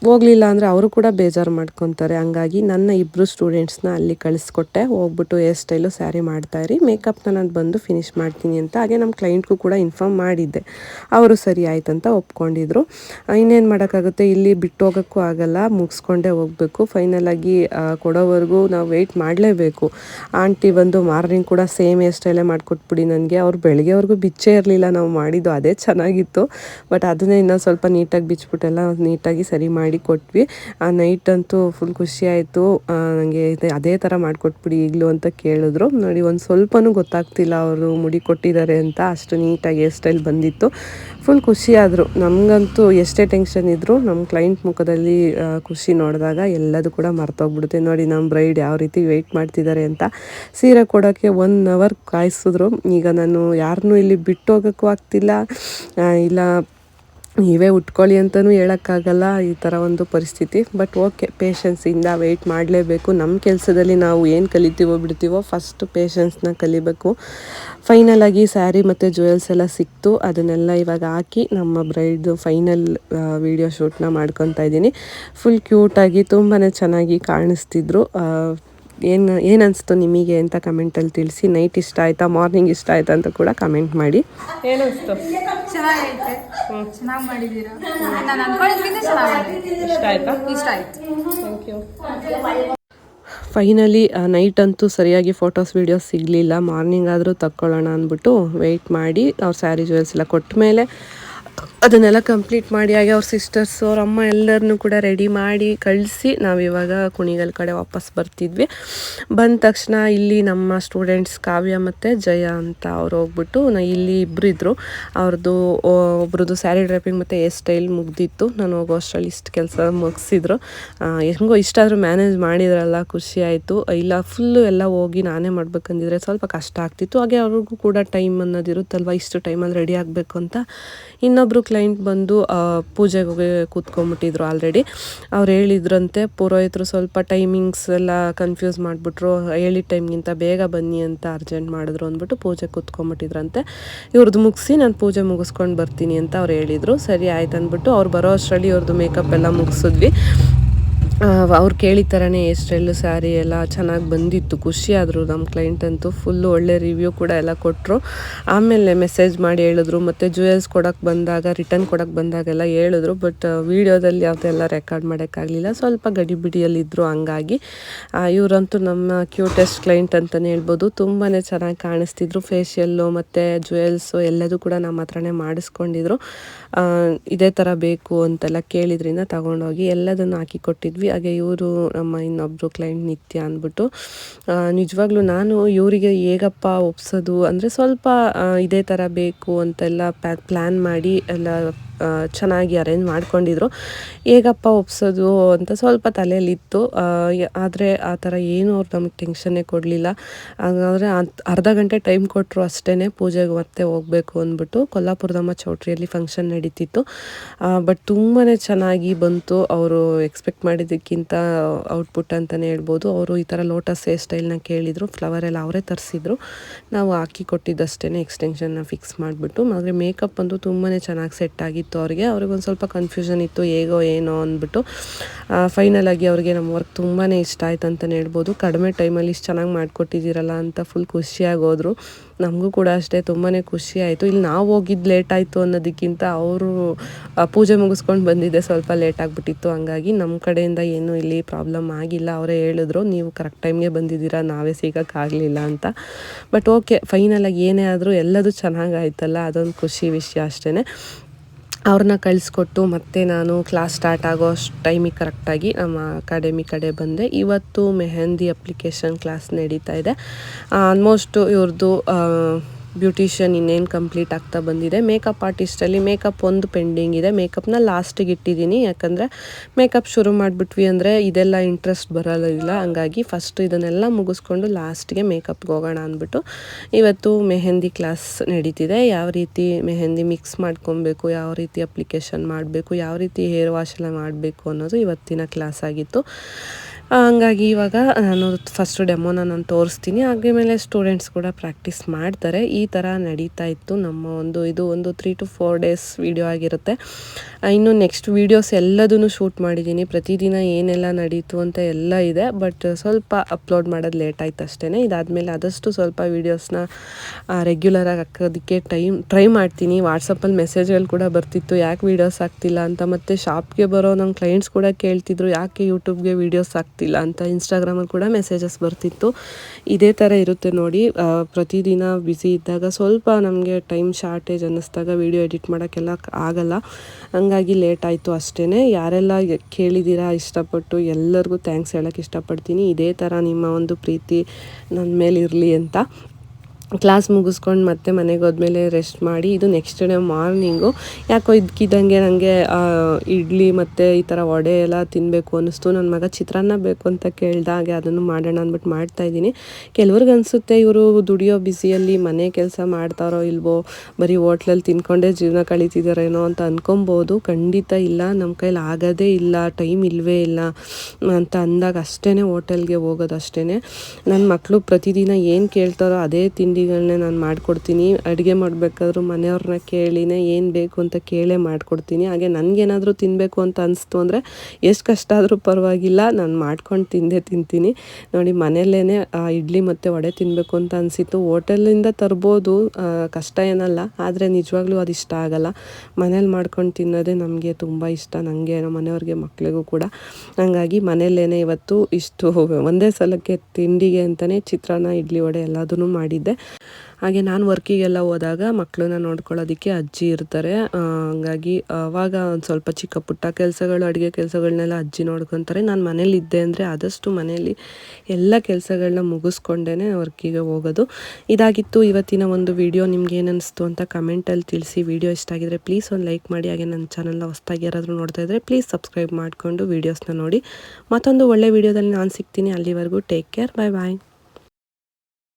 ಹೋಗಲಿಲ್ಲ ಅಂದರೆ ಅವರು ಕೂಡ ಬೇಜಾರು ಮಾಡ್ಕೊತಾರೆ. ಹಂಗಾಗಿ ನನ್ನ ಇಬ್ಬರು ಸ್ಟೂಡೆಂಟ್ಸ್ನ ಅಲ್ಲಿ ಕಳಿಸ್ಕೊಟ್ಟೆ. ಹೋಗ್ಬಿಟ್ಟು ಹೇರ್ ಸ್ಟೈಲು ಸ್ಯಾರಿ ಮಾಡ್ತಾಯಿರಿ ಮೇಕಪ್ನ ನಾನು ಬಂದು ಫಿನಿಶ್ ಮಾಡ್ತೀನಿ ಅಂತ. ಹಾಗೆ ನಮ್ಮ ಕ್ಲೈಂಟ್ಗೂ ಕೂಡ ಇನ್ಫಾರ್ಮ್ ಮಾಡಿದ್ದೆ. ಅವರು ಸರಿ ಆಯ್ತಂತ ಒಪ್ಕೊಂಡಿದ್ರು. ಇನ್ನೇನು ಮಾಡೋಕ್ಕಾಗುತ್ತೆ? ಇಲ್ಲಿ ಬಿಟ್ಟು ಹೋಗೋಕ್ಕೂ ಆಗಲ್ಲ. ಮುಗಿಸ್ಕೊಂಡೇ ಹೋಗಬೇಕು. ಫೈನಲಾಗಿ ಕೊಡೋವರೆಗೂ ನಾವು ವೆಯ್ಟ್ ಮಾಡಲೇಬೇಕು. ಆಂಟಿ ಬಂದು ಮಾರ್ನಿಂಗ್ ಕೂಡ ಸೇಮ್ ಹೇರ್ ಸ್ಟೈಲೇ ಮಾಡಿಕೊಟ್ಬಿಡಿ ನನಗೆ. ಅವ್ರು ಬೆಳಗ್ಗೆವರೆಗೂ ಬಿಚ್ಚೇ ಇರಲಿಲ್ಲ ನಾವು ಮಾಡಿದ್ದು. ಅದೇ ಚೆನ್ನಾಗಿತ್ತು. ಬಟ್ ಅದನ್ನೇ ಇನ್ನೂ ಸ್ವಲ್ಪ ನೀಟಾಗಿ ಬಿಚ್ಚಿಬಿಟ್ಟೆಲ್ಲ ನೀಟಾಗಿ ಸರಿ ಮಾಡಿ ಕೊಟ್ವಿ. ಆ ನೈಟ್ ಅಂತೂ ಫುಲ್ ಖುಷಿ ಆಯಿತು. ನನಗೆ ಅದೇ ಥರ ಮಾಡಿಕೊಟ್ಬಿಡಿ ಈಗಲೂ ಅಂತ ಕೇಳಿದ್ರು. ನೋಡಿ, ಒಂದು ಸ್ವಲ್ಪನೂ ಗೊತ್ತಾಗ್ತಿಲ್ಲ ಅವರು ಮುಡಿ ಕೊಟ್ಟಿದ್ದಾರೆ ಅಂತ. ಅಷ್ಟು ನೀಟಾಗಿ ಹೇರ್ ಸ್ಟೈಲ್ ಬಂದಿತ್ತು. ಫುಲ್ ಖುಷಿಯಾದರು ನಮಗಂತೂ ಎಷ್ಟೇ ಟೆನ್ಷನ್ ಇದ್ದರೂ ನಮ್ಮ ಕ್ಲೈಂಟ್ ಮುಖದಲ್ಲಿ ಖುಷಿ ನೋಡಿದಾಗ ಎಲ್ಲದೂ ಕೂಡ ಮರ್ತೋಗ್ಬಿಡುತ್ತೆ. ನೋಡಿ ನಮ್ಮ ಬ್ರೈಡ್ ಯಾವ ರೀತಿ ವೆಯ್ಟ್ ಮಾಡ್ತಿದ್ದಾರೆ ಅಂತ. ಸೀರೆ ಕೊಡೋಕ್ಕೆ ಒನ್ ಅವರ್ ಕಾಯಿಸಿದ್ರು ಈಗ ನಾನು ಯಾರನ್ನೂ ಇಲ್ಲಿ ಬಿಟ್ಟು ಹೋಗೋಕ್ಕೂ ಆಗ್ತಿಲ್ಲ. ಇಲ್ಲ ನೀವೇ ಉಟ್ಕೊಳ್ಳಿ ಅಂತಲೂ ಹೇಳೋಕ್ಕಾಗಲ್ಲ ಈ ಥರ ಒಂದು ಪರಿಸ್ಥಿತಿ. ಬಟ್ ಓಕೆ ಪೇಷನ್ಸಿಂದ ವೆಯ್ಟ್ ಮಾಡಲೇಬೇಕು. ನಮ್ಮ ಕೆಲಸದಲ್ಲಿ ನಾವು ಏನು ಕಲಿತೀವೋ ಬಿಡ್ತೀವೋ ಫಸ್ಟ್ ಪೇಷನ್ಸ್ನ ಕಲಿಬೇಕು. ಫೈನಲಾಗಿ ಸ್ಯಾರಿ ಮತ್ತು ಜ್ಯುವೆಲ್ಸ್ ಎಲ್ಲ ಸಿಕ್ತು. ಅದನ್ನೆಲ್ಲ ಇವಾಗ ಹಾಕಿ ನಮ್ಮ ಬ್ರೈಡ್ದು ಫೈನಲ್ ವಿಡಿಯೋ ಶೂಟ್ನ ಮಾಡ್ಕೊತಾ ಇದ್ದೀನಿ. ಫುಲ್ ಕ್ಯೂಟಾಗಿ ತುಂಬಾ ಚೆನ್ನಾಗಿ ಕಾಣಿಸ್ತಿದ್ರು. ಏನು ಏನು ಅನಿಸ್ತು ನಿಮಗೆ ಅಂತ ಕಮೆಂಟಲ್ಲಿ ತಿಳಿಸಿ. ನೈಟ್ ಇಷ್ಟ ಆಯಿತಾ ಮಾರ್ನಿಂಗ್ ಇಷ್ಟ ಆಯಿತಾ ಅಂತ ಕೂಡ ಕಮೆಂಟ್ ಮಾಡಿ. ಏನಿಸ್ತು ಚೆನ್ನಾಗೈತೆ. ಚೆನ್ನಾಗಿ ಮಾಡಿದ್ದೀರಾ? ನಾನು ಅನ್ಕೊಂಡಿದ್ಕಿಂತ ಚೆನ್ನಾಗಿದೆ ಇಷ್ಟ ಆಯಿತಾ? ಇಷ್ಟ ಆಯ್ತು. ಥ್ಯಾಂಕ್ ಯು ಫೈನಲಿ ನೈಟ್ ಅಂತೂ ಸರಿಯಾಗಿ ಫೋಟೋಸ್ ವೀಡಿಯೋಸ್ ಸಿಗಲಿಲ್ಲ. ಮಾರ್ನಿಂಗ್ ಆದರೂ ತಕ್ಕೊಳ್ಳೋಣ ಅಂದ್ಬಿಟ್ಟು ವೆಯ್ಟ್ ಮಾಡಿ. ಅವ್ರ ಸ್ಯಾರಿ ಜುವೆಲ್ಸ್ ಎಲ್ಲ ಕೊಟ್ಟ ಮೇಲೆ ಅದನ್ನೆಲ್ಲ ಕಂಪ್ಲೀಟ್ ಮಾಡಿ, ಹಾಗೆ ಅವ್ರ ಸಿಸ್ಟರ್ಸ್ ಅವ್ರ ಅಮ್ಮ ಎಲ್ಲರನ್ನೂ ಕೂಡ ರೆಡಿ ಮಾಡಿ ಕಳಿಸಿ ನಾವಿವಾಗ ಕುಣಿಗಲ್ ಕಡೆ ವಾಪಸ್ ಬರ್ತಿದ್ವಿ. ಬಂದ ತಕ್ಷಣ ಇಲ್ಲಿ ನಮ್ಮ ಸ್ಟೂಡೆಂಟ್ಸ್ ಕಾವ್ಯ ಮತ್ತು ಜಯ ಅಂತ ಅವ್ರು ಹೋಗ್ಬಿಟ್ಟು ನಾ ಇಲ್ಲಿ ಇಬ್ಬರು ಇದ್ದರು ಅವ್ರದ್ದು ಒಬ್ರದ್ದು ಸ್ಯಾರಿ ಡ್ರೈಪಿಂಗ್ ಮತ್ತು ಹೇರ್ ಸ್ಟೈಲ್ ಮುಗ್ದಿತ್ತು. ನಾನು ಹೋಗೋ ಅಷ್ಟರಲ್ಲಿ ಇಷ್ಟು ಕೆಲಸ ಮುಗಿಸಿದ್ರು. ಹೆಂಗೋ ಇಷ್ಟಾದರೂ ಮ್ಯಾನೇಜ್ ಮಾಡಿದ್ರಲ್ಲ, ಖುಷಿ ಆಯಿತು. ಇಲ್ಲ ಫುಲ್ಲು ಎಲ್ಲ ಹೋಗಿ ನಾನೇ ಮಾಡ್ಬೇಕಂದಿದ್ರೆ ಸ್ವಲ್ಪ ಕಷ್ಟ ಆಗ್ತಿತ್ತು. ಹಾಗೆ ಅವ್ರಿಗೂ ಕೂಡ ಟೈಮ್ ಅನ್ನೋದಿರುತ್ತಲ್ವ ಇಷ್ಟು ಟೈಮಲ್ಲಿ ರೆಡಿ ಆಗಬೇಕು ಅಂತ. ಇನ್ನೊಬ್ಬರು ಕ್ಲೈಂಟ್ ಬಂದು ಪೂಜೆಗೆ ಕೂತ್ಕೊಂಡ್ಬಿಟ್ಟಿದ್ರು ಆಲ್ರೆಡಿ ಅವ್ರು ಹೇಳಿದ್ರಂತೆ, ಪುರೋಹಿತರು ಸ್ವಲ್ಪ ಟೈಮಿಂಗ್ಸ್ ಎಲ್ಲ ಕನ್ಫ್ಯೂಸ್ ಮಾಡಿಬಿಟ್ರು. ಹೇಳಿದ ಟೈಮ್ಗಿಂತ ಬೇಗ ಬನ್ನಿ ಅಂತ ಅರ್ಜೆಂಟ್ ಮಾಡಿದ್ರು ಅಂದ್ಬಿಟ್ಟು ಪೂಜೆ ಕೂತ್ಕೊಂಡ್ಬಿಟ್ಟಿದ್ರಂತೆ. ಇವ್ರದ್ದು ಮುಗಿಸಿ ನಾನು ಪೂಜೆ ಮುಗಿಸ್ಕೊಂಡು ಬರ್ತೀನಿ ಅಂತ ಅವ್ರು ಹೇಳಿದರು. ಸರಿ, ಆಯ್ತು ಅಂದ್ಬಿಟ್ಟು ಅವ್ರು ಬರೋ ಅಷ್ಟರಲ್ಲಿ ಇವ್ರದ್ದು ಮೇಕಪ್ ಎಲ್ಲ ಮುಗಿಸಿದ್ವಿ. ಅವ್ರು ಕೇಳಿದ ಥರನೇ ಸ್ಟೈಲು ಸ್ಯಾರಿ ಎಲ್ಲ ಚೆನ್ನಾಗಿ ಬಂದಿತ್ತು. ಖುಷಿ ಆದರು ನಮ್ಮ ಕ್ಲೈಂಟ್ ಅಂತೂ ಫುಲ್ಲು ಒಳ್ಳೆ ರಿವ್ಯೂ ಕೂಡ ಎಲ್ಲ ಕೊಟ್ಟರು ಆಮೇಲೆ ಮೆಸೇಜ್ ಮಾಡಿ ಹೇಳಿದ್ರು, ಮತ್ತು ಜ್ಯುವೆಲ್ಸ್ ಕೊಡೋಕ್ಕೆ ಬಂದಾಗ ರಿಟರ್ನ್ ಕೊಡೋಕ್ಕೆ ಬಂದಾಗೆಲ್ಲ ಹೇಳಿದ್ರು ಬಟ್ ವೀಡಿಯೋದಲ್ಲಿ ಯಾವುದೆಲ್ಲ ರೆಕಾರ್ಡ್ ಮಾಡೋಕ್ಕಾಗಲಿಲ್ಲ. ಸ್ವಲ್ಪ ಗಡಿಬಿಡಿಯಲ್ಲಿದ್ದರು ಹಂಗಾಗಿ. ಇವರಂತೂ ನಮ್ಮ ಕ್ಯೂಟೆಸ್ಟ್ ಕ್ಲೈಂಟ್ ಅಂತಲೇ ಹೇಳ್ಬೋದು. ತುಂಬಾ ಚೆನ್ನಾಗಿ ಕಾಣಿಸ್ತಿದ್ರು. ಫೇಶಿಯಲ್ಲು ಮತ್ತು ಜುವೆಲ್ಸು ಎಲ್ಲದೂ ಕೂಡ ನಮ್ಮ ಹತ್ರನೇ ಮಾಡಿಸ್ಕೊಂಡಿದ್ರು. ಇದೇ ಥರ ಬೇಕು ಅಂತೆಲ್ಲ ಕೇಳಿದ್ರಿಂದ ತಗೊಂಡೋಗಿ ಎಲ್ಲದನ್ನು ಹಾಕಿ ಕೊಟ್ಟಿದ್ವಿ. ಹಾಗೆ ಇವರು ನಮ್ಮ ಇನ್ನೊಬ್ಬರು ಕ್ಲೈಂಟ್ ನಿತ್ಯ ಅಂದ್ಬಿಟ್ಟು ನಿಜವಾಗ್ಲೂ ನಾನು ಇವರಿಗೆ ಹೇಗಪ್ಪ ಒಪ್ಸೋದು ಅಂದರೆ ಸ್ವಲ್ಪ ಇದೇ ಥರ ಬೇಕು ಅಂತೆಲ್ಲ ಪ್ಲ್ಯಾನ್ ಮಾಡಿ ಎಲ್ಲ ಚೆನ್ನಾಗಿ ಅರೇಂಜ್ ಮಾಡ್ಕೊಂಡಿದ್ರು. ಹೇಗಪ್ಪ ಒಪ್ಸೋದು ಅಂತ ಸ್ವಲ್ಪ ತಲೆಯಲ್ಲಿತ್ತು. ಆದರೆ ಆ ಥರ ಏನು ಅವ್ರು ನಮಗೆ ಟೆನ್ಷನ್ನೇ ಕೊಡಲಿಲ್ಲ. ಹಾಗಾದರೆ ಅರ್ಧ ಗಂಟೆ ಟೈಮ್ ಕೊಟ್ಟರು ಅಷ್ಟೇ ಪೂಜೆಗೆ ಮತ್ತೆ ಹೋಗಬೇಕು ಅಂದ್ಬಿಟ್ಟು ಕೊಲ್ಲಾಪುರದಮ್ಮ ಚೌಟ್ರಿಯಲ್ಲಿ ಫಂಕ್ಷನ್ ನಡೀತಿತ್ತು. ಬಟ್ ತುಂಬಾ ಚೆನ್ನಾಗಿ ಬಂತು. ಅವರು ಎಕ್ಸ್ಪೆಕ್ಟ್ ಮಾಡಿದ್ದಕ್ಕಿಂತ ಔಟ್ಪುಟ್ ಅಂತಲೇ ಹೇಳ್ಬೋದು. ಅವರು ಈ ಥರ ಲೋಟಸ್ ಹೇರ್ ಸ್ಟೈಲ್ನ ಕೇಳಿದರು. ಫ್ಲವರ್ ಎಲ್ಲ ಅವರೇ ತರಿಸಿದ್ರು. ನಾವು ಹಾಕಿ ಕೊಟ್ಟಿದ್ದಷ್ಟೇ ಎಕ್ಸ್ಟೆನ್ಷನ್ನ ಫಿಕ್ಸ್ ಮಾಡಿಬಿಟ್ಟು. ಆದರೆ ಮೇಕಪ್ ಅಂತೂ ತುಂಬಾ ಚೆನ್ನಾಗಿ ಸೆಟ್ ಆಗಿತ್ತು. ಅವ್ರಿಗೆ ಅವ್ರಿಗೆ ಒಂದು ಸ್ವಲ್ಪ ಕನ್ಫ್ಯೂಷನ್ ಇತ್ತು, ಹೇಗೋ ಏನೋ ಅಂದ್ಬಿಟ್ಟು. ಫೈನಲ್ ಆಗಿ ಅವ್ರಿಗೆ ನಮ್ಮ ವರ್ಕ್ ತುಂಬಾ ಇಷ್ಟ ಆಯ್ತು ಅಂತಲೇ ಹೇಳ್ಬೋದು. ಕಡಿಮೆ ಟೈಮಲ್ಲಿ ಇಷ್ಟು ಚೆನ್ನಾಗಿ ಮಾಡಿಕೊಟ್ಟಿದ್ದೀರಲ್ಲ ಅಂತ ಫುಲ್ ಖುಷಿಯಾಗಿ ಹೋದರು. ನಮಗೂ ಕೂಡ ಅಷ್ಟೇ ತುಂಬಾ ಖುಷಿ ಆಯಿತು. ಇಲ್ಲಿ ನಾವು ಹೋಗಿದ್ದು ಲೇಟ್ ಆಯಿತು ಅನ್ನೋದಕ್ಕಿಂತ ಅವರು ಪೂಜೆ ಮುಗಿಸ್ಕೊಂಡು ಬಂದಿದ್ದೆ ಸ್ವಲ್ಪ ಲೇಟ್ ಆಗಿಬಿಟ್ಟಿತ್ತು. ಹಂಗಾಗಿ ನಮ್ಮ ಕಡೆಯಿಂದ ಏನೂ ಇಲ್ಲಿ ಪ್ರಾಬ್ಲಮ್ ಆಗಿಲ್ಲ. ಅವರೇ ಹೇಳಿದ್ರು, ನೀವು ಕರೆಕ್ಟ್ ಟೈಮ್ಗೆ ಬಂದಿದ್ದೀರಾ, ನಾವೇ ಸಿಗೋಕ್ಕಾಗಲಿಲ್ಲ ಅಂತ. ಬಟ್ ಓಕೆ ಫೈನಲಾಗಿ ಏನೇ ಆದರೂ ಎಲ್ಲದೂ ಚೆನ್ನಾಗಾಯ್ತಲ್ಲ ಅದೊಂದು ಖುಷಿ ವಿಷಯ ಅಷ್ಟೇ ಅವ್ರನ್ನ ಕಳಿಸ್ಕೊಟ್ಟು ಮತ್ತೆ ನಾನು ಕ್ಲಾಸ್ ಸ್ಟಾರ್ಟ್ ಆಗೋ ಅಷ್ಟು ಟೈಮಿಗೆ ಕರೆಕ್ಟಾಗಿ ನಮ್ಮ ಅಕಾಡೆಮಿ ಕಡೆ ಬಂದೆ. ಇವತ್ತು ಮೆಹಂದಿ ಅಪ್ಲಿಕೇಶನ್ ಕ್ಲಾಸ್ ನಡೀತಾ ಇದೆ. ಆಲ್ಮೋಸ್ಟು ಇವ್ರದ್ದು ಬ್ಯೂಟಿಷಿಯನ್ ಇನ್ನೇನು ಕಂಪ್ಲೀಟ್ ಆಗ್ತಾ ಬಂದಿದೆ. ಮೇಕಪ್ ಆರ್ಟಿಸ್ಟಲ್ಲಿ ಮೇಕಪ್ ಒಂದು ಪೆಂಡಿಂಗ್ ಇದೆ. ಮೇಕಪ್ನ ಲಾಸ್ಟಿಗೆ ಇಟ್ಟಿದ್ದೀನಿ. ಯಾಕಂದರೆ ಮೇಕಪ್ ಶುರು ಮಾಡಿಬಿಟ್ವಿ ಅಂದರೆ ಇದೆಲ್ಲ ಇಂಟ್ರೆಸ್ಟ್ ಬರೋದಿಲ್ಲ ಹಂಗಾಗಿ ಫಸ್ಟ್ ಇದನ್ನೆಲ್ಲ ಮುಗಿಸ್ಕೊಂಡು ಲಾಸ್ಟ್ಗೆ ಮೇಕಪ್ಗೆ ಹೋಗೋಣ ಅಂದ್ಬಿಟ್ಟು ಇವತ್ತು ಮೆಹೆಂದಿ ಕ್ಲಾಸ್ ನಡೀತಿದೆ. ಯಾವ ರೀತಿ ಮೆಹೆಂದಿ ಮಿಕ್ಸ್ ಮಾಡ್ಕೊಬೇಕು, ಯಾವ ರೀತಿ ಅಪ್ಲಿಕೇಶನ್ ಮಾಡಬೇಕು, ಯಾವ ರೀತಿ ಹೇರ್ ವಾಶ್ ಎಲ್ಲ ಮಾಡಬೇಕು ಅನ್ನೋದು ಇವತ್ತಿನ ಕ್ಲಾಸ್ ಆಗಿತ್ತು. ಹಂಗಾಗಿ ಇವಾಗ ನಾನು ಫಸ್ಟು ಡೆಮೋನ ನಾನು ತೋರಿಸ್ತೀನಿ. ಹಾಗೆ ಮೇಲೆ ಸ್ಟೂಡೆಂಟ್ಸ್ ಕೂಡ ಪ್ರಾಕ್ಟೀಸ್ ಮಾಡ್ತಾರೆ. ಈ ಥರ ನಡೀತಾ ಇತ್ತು ನಮ್ಮ ಒಂದು, ಇದು ಒಂದು three to four days video ಆಗಿರುತ್ತೆ. ಇನ್ನು ನೆಕ್ಸ್ಟ್ ವೀಡಿಯೋಸ್ ಎಲ್ಲದನ್ನು ಶೂಟ್ ಮಾಡಿದ್ದೀನಿ. ಪ್ರತಿದಿನ ಏನೆಲ್ಲ ನಡೀತು ಅಂತ ಎಲ್ಲ ಇದೆ. ಬಟ್ ಸ್ವಲ್ಪ ಅಪ್ಲೋಡ್ ಮಾಡೋದು ಲೇಟ್ ಆಯ್ತು ಅಷ್ಟೇ ಇದಾದಮೇಲೆ ಆದಷ್ಟು ಸ್ವಲ್ಪ ವೀಡಿಯೋಸ್ನ ರೆಗ್ಯುಲರಾಗಿ ಹಾಕೋದಕ್ಕೆ ಟೈಮ್ ಟ್ರೈ ಮಾಡ್ತೀನಿ. ವಾಟ್ಸಪ್ಪಲ್ಲಿ ಮೆಸೇಜ್ಗಳು ಕೂಡ ಬರ್ತಿತ್ತು. ಯಾಕೆ ವೀಡಿಯೋಸ್ ಆಗ್ತಿಲ್ಲ ಅಂತ. ಮತ್ತು ಶಾಪ್ಗೆ ಬರೋ ನಮ್ಮ ಕ್ಲೈಂಟ್ಸ್ ಕೂಡ ಕೇಳ್ತಿದ್ರು. ಯಾಕೆ ಯೂಟ್ಯೂಬ್ಗೆ ವೀಡಿಯೋಸ್ ಆಗ್ತಿಲ್ಲ ಅಂತ ಇನ್ಸ್ಟಾಗ್ರಾಮಲ್ಲಿ ಕೂಡ ಮೆಸೇಜಸ್ ಬರ್ತಿತ್ತು. ಇದೇ ಥರ ಇರುತ್ತೆ ನೋಡಿ ಪ್ರತಿದಿನ ಬ್ಯುಸಿ ಇದ್ದಾಗ ಸ್ವಲ್ಪ ನಮಗೆ ಟೈಮ್ ಶಾರ್ಟೇಜ್ ಅನ್ನಿಸ್ದಾಗ ವೀಡಿಯೋ ಎಡಿಟ್ ಮಾಡೋಕ್ಕೆಲ್ಲ ಆಗಲ್ಲ. ಹಂಗಾಗಿ ಲೇಟ್ ಆಯಿತು ಅಷ್ಟೇ ಯಾರೆಲ್ಲ ಕೇಳಿದ್ದೀರಾ, ಇಷ್ಟಪಟ್ಟು ಎಲ್ಲರಿಗೂ ಥ್ಯಾಂಕ್ಸ್ ಹೇಳೋಕ್ಕೆ ಇಷ್ಟಪಡ್ತೀನಿ. ಇದೇ ಥರ ನಿಮ್ಮ ಒಂದು ಪ್ರೀತಿ ನನ್ನ ಮೇಲೆ ಇರಲಿ ಅಂತ. ಕ್ಲಾಸ್ ಮುಗಿಸ್ಕೊಂಡು ಮತ್ತೆ ಮನೆಗೆ ಹೋದ್ಮೇಲೆ ರೆಸ್ಟ್ ಮಾಡಿ ಇದು ನೆಕ್ಸ್ಟ್ ಡೇ ಮಾರ್ನಿಂಗು ಯಾಕೋ ಇದ್ಕಿದ್ದಂಗೆ ನನಗೆ ಇಡ್ಲಿ ಮತ್ತು ಈ ಥರ ವಡೆ ಎಲ್ಲ ತಿನ್ನಬೇಕು ಅನ್ನಿಸ್ತು. ನನ್ನ ಮಗ ಚಿತ್ರಾನ್ನ ಬೇಕು ಅಂತ ಕೇಳ್ದ, ಹಾಗೆ ಅದನ್ನು ಮಾಡೋಣ ಅಂದ್ಬಿಟ್ಟು ಮಾಡ್ತಾಯಿದ್ದೀನಿ ಕೆಲವ್ರಿಗೆ ಅನಿಸುತ್ತೆ ಇವರು ದುಡಿಯೋ ಬಿಸಿಯಲ್ಲಿ ಮನೆ ಕೆಲಸ ಮಾಡ್ತಾರೋ ಇಲ್ವೋ, ಬರೀ ಹೋಟ್ಲಲ್ಲಿ ತಿನ್ಕೊಂಡೇ ಜೀವನ ಕಳೀತಿದ್ದಾರೇನೋ ಅಂತ ಅಂದ್ಕೊಬೋದು ಖಂಡಿತ ಇಲ್ಲ ನಮ್ಮ ಕೈಲಿ ಆಗೋದೇ ಇಲ್ಲ, ಟೈಮ್ ಇಲ್ಲವೇ ಇಲ್ಲ ಅಂತ ಅಂದಾಗ ಅಷ್ಟೇ ಹೋಟೆಲ್ಗೆ ಹೋಗೋದು ಅಷ್ಟೇ ನನ್ನ ಮಕ್ಕಳು ಪ್ರತಿದಿನ ಏನು ಕೇಳ್ತಾರೋ ಅದೇ ತಿಂಡಿಗಳನ್ನೇ ನಾನು ಮಾಡಿಕೊಡ್ತೀನಿ. ಅಡುಗೆ ಮಾಡಬೇಕಾದ್ರೂ ಮನೆಯವ್ರನ್ನ ಕೇಳಿನೇ ಏನು ಬೇಕು ಅಂತ ಕೇಳೇ ಮಾಡಿಕೊಡ್ತೀನಿ. ಹಾಗೆ ನನಗೇನಾದರೂ ತಿನ್ನಬೇಕು ಅಂತ ಅನಿಸ್ತು ಅಂದರೆ ಎಷ್ಟು ಕಷ್ಟ ಆದರೂ ಪರವಾಗಿಲ್ಲ. ನಾನು ಮಾಡ್ಕೊಂಡು ತಿಂದೇ ತಿಂತೀನಿ. ನೋಡಿ ಮನೆಯಲ್ಲೇ ಇಡ್ಲಿ ಮತ್ತು ವಡೆ ತಿನ್ನಬೇಕು ಅಂತ ಅನಿಸಿತ್ತು. ಹೋಟೆಲಿಂದ ತರ್ಬೋದು ಆ, ಕಷ್ಟ ಏನಲ್ಲ. ಆದರೆ ನಿಜವಾಗ್ಲೂ ಅದು ಇಷ್ಟ ಆಗಲ್ಲ. ಮನೇಲಿ ಮಾಡ್ಕೊಂಡು ತಿನ್ನೋದೇ ನಮಗೆ ತುಂಬ ಇಷ್ಟ. ನನಗೆ ನಮ್ಮ ಮನೆಯವ್ರಿಗೆ ಮಕ್ಕಳಿಗೂ ಕೂಡ. ಹಂಗಾಗಿ ಮನೆಯಲ್ಲೇ ಇವತ್ತು ಇಷ್ಟು ಒಂದೇ ಸಲಕ್ಕೆ ತಿಂಡಿಗೆ ಅಂತಲೇ ಚಿತ್ರಾನ್ನ ಇಡ್ಲಿ ವಡೆ ಎಲ್ಲದೂ ಮಾಡಿದ್ದೆ. ಹಾಗೆ ನಾನು ವರ್ಕಿಗೆಲ್ಲ ಹೋದಾಗ ಮಕ್ಕಳನ್ನ ನೋಡ್ಕೊಳ್ಳೋದಕ್ಕೆ ಅಜ್ಜಿ ಇರ್ತಾರೆ. ಹಂಗಾಗಿ ಅವಾಗ ಒಂದು ಸ್ವಲ್ಪ ಚಿಕ್ಕ ಪುಟ್ಟ ಕೆಲಸಗಳು, ಅಡುಗೆ ಕೆಲಸಗಳನ್ನೆಲ್ಲ ಅಜ್ಜಿ ನೋಡ್ಕೊತಾರೆ. ನಾನು ಮನೇಲಿ ಇದ್ದೆ ಅಂದರೆ ಆದಷ್ಟು ಮನೆಯಲ್ಲಿ ಎಲ್ಲ ಕೆಲಸಗಳನ್ನ ಮುಗಿಸ್ಕೊಂಡೇ ವರ್ಕಿಗೆ ಹೋಗೋದು. ಇದಾಗಿತ್ತು ಇವತ್ತಿನ ಒಂದು ವಿಡಿಯೋ ನಿಮ್ಗೆ ಏನು ಅಂತ ಕಮೆಂಟಲ್ಲಿ ತಿಳಿಸಿ. ವಿಡಿಯೋ ಇಷ್ಟ ಆಗಿದ್ರೆ ಪ್ಲೀಸ್ ಒಂದು ಲೈಕ್ ಮಾಡಿ. ಹಾಗೆ ನನ್ನ ಚಾನಲ್ನ ಹೊಸ್ದಾಗಿ ಯಾರಾದರೂ ನೋಡ್ತಾ ಇದ್ದರೆ ಪ್ಲೀಸ್ ಸಬ್ಸ್ಕ್ರೈಬ್ ಮಾಡಿಕೊಂಡು ವೀಡಿಯೋಸ್ನ ನೋಡಿ. ಮತ್ತೊಂದು ಒಳ್ಳೆ ವಿಡಿಯೋದಲ್ಲಿ ನಾನು ಸಿಗ್ತೀನಿ. ಅಲ್ಲಿವರೆಗೂ ಟೇಕ್ ಕೇರ್ ಬಾಯ್ ಬಾಯ್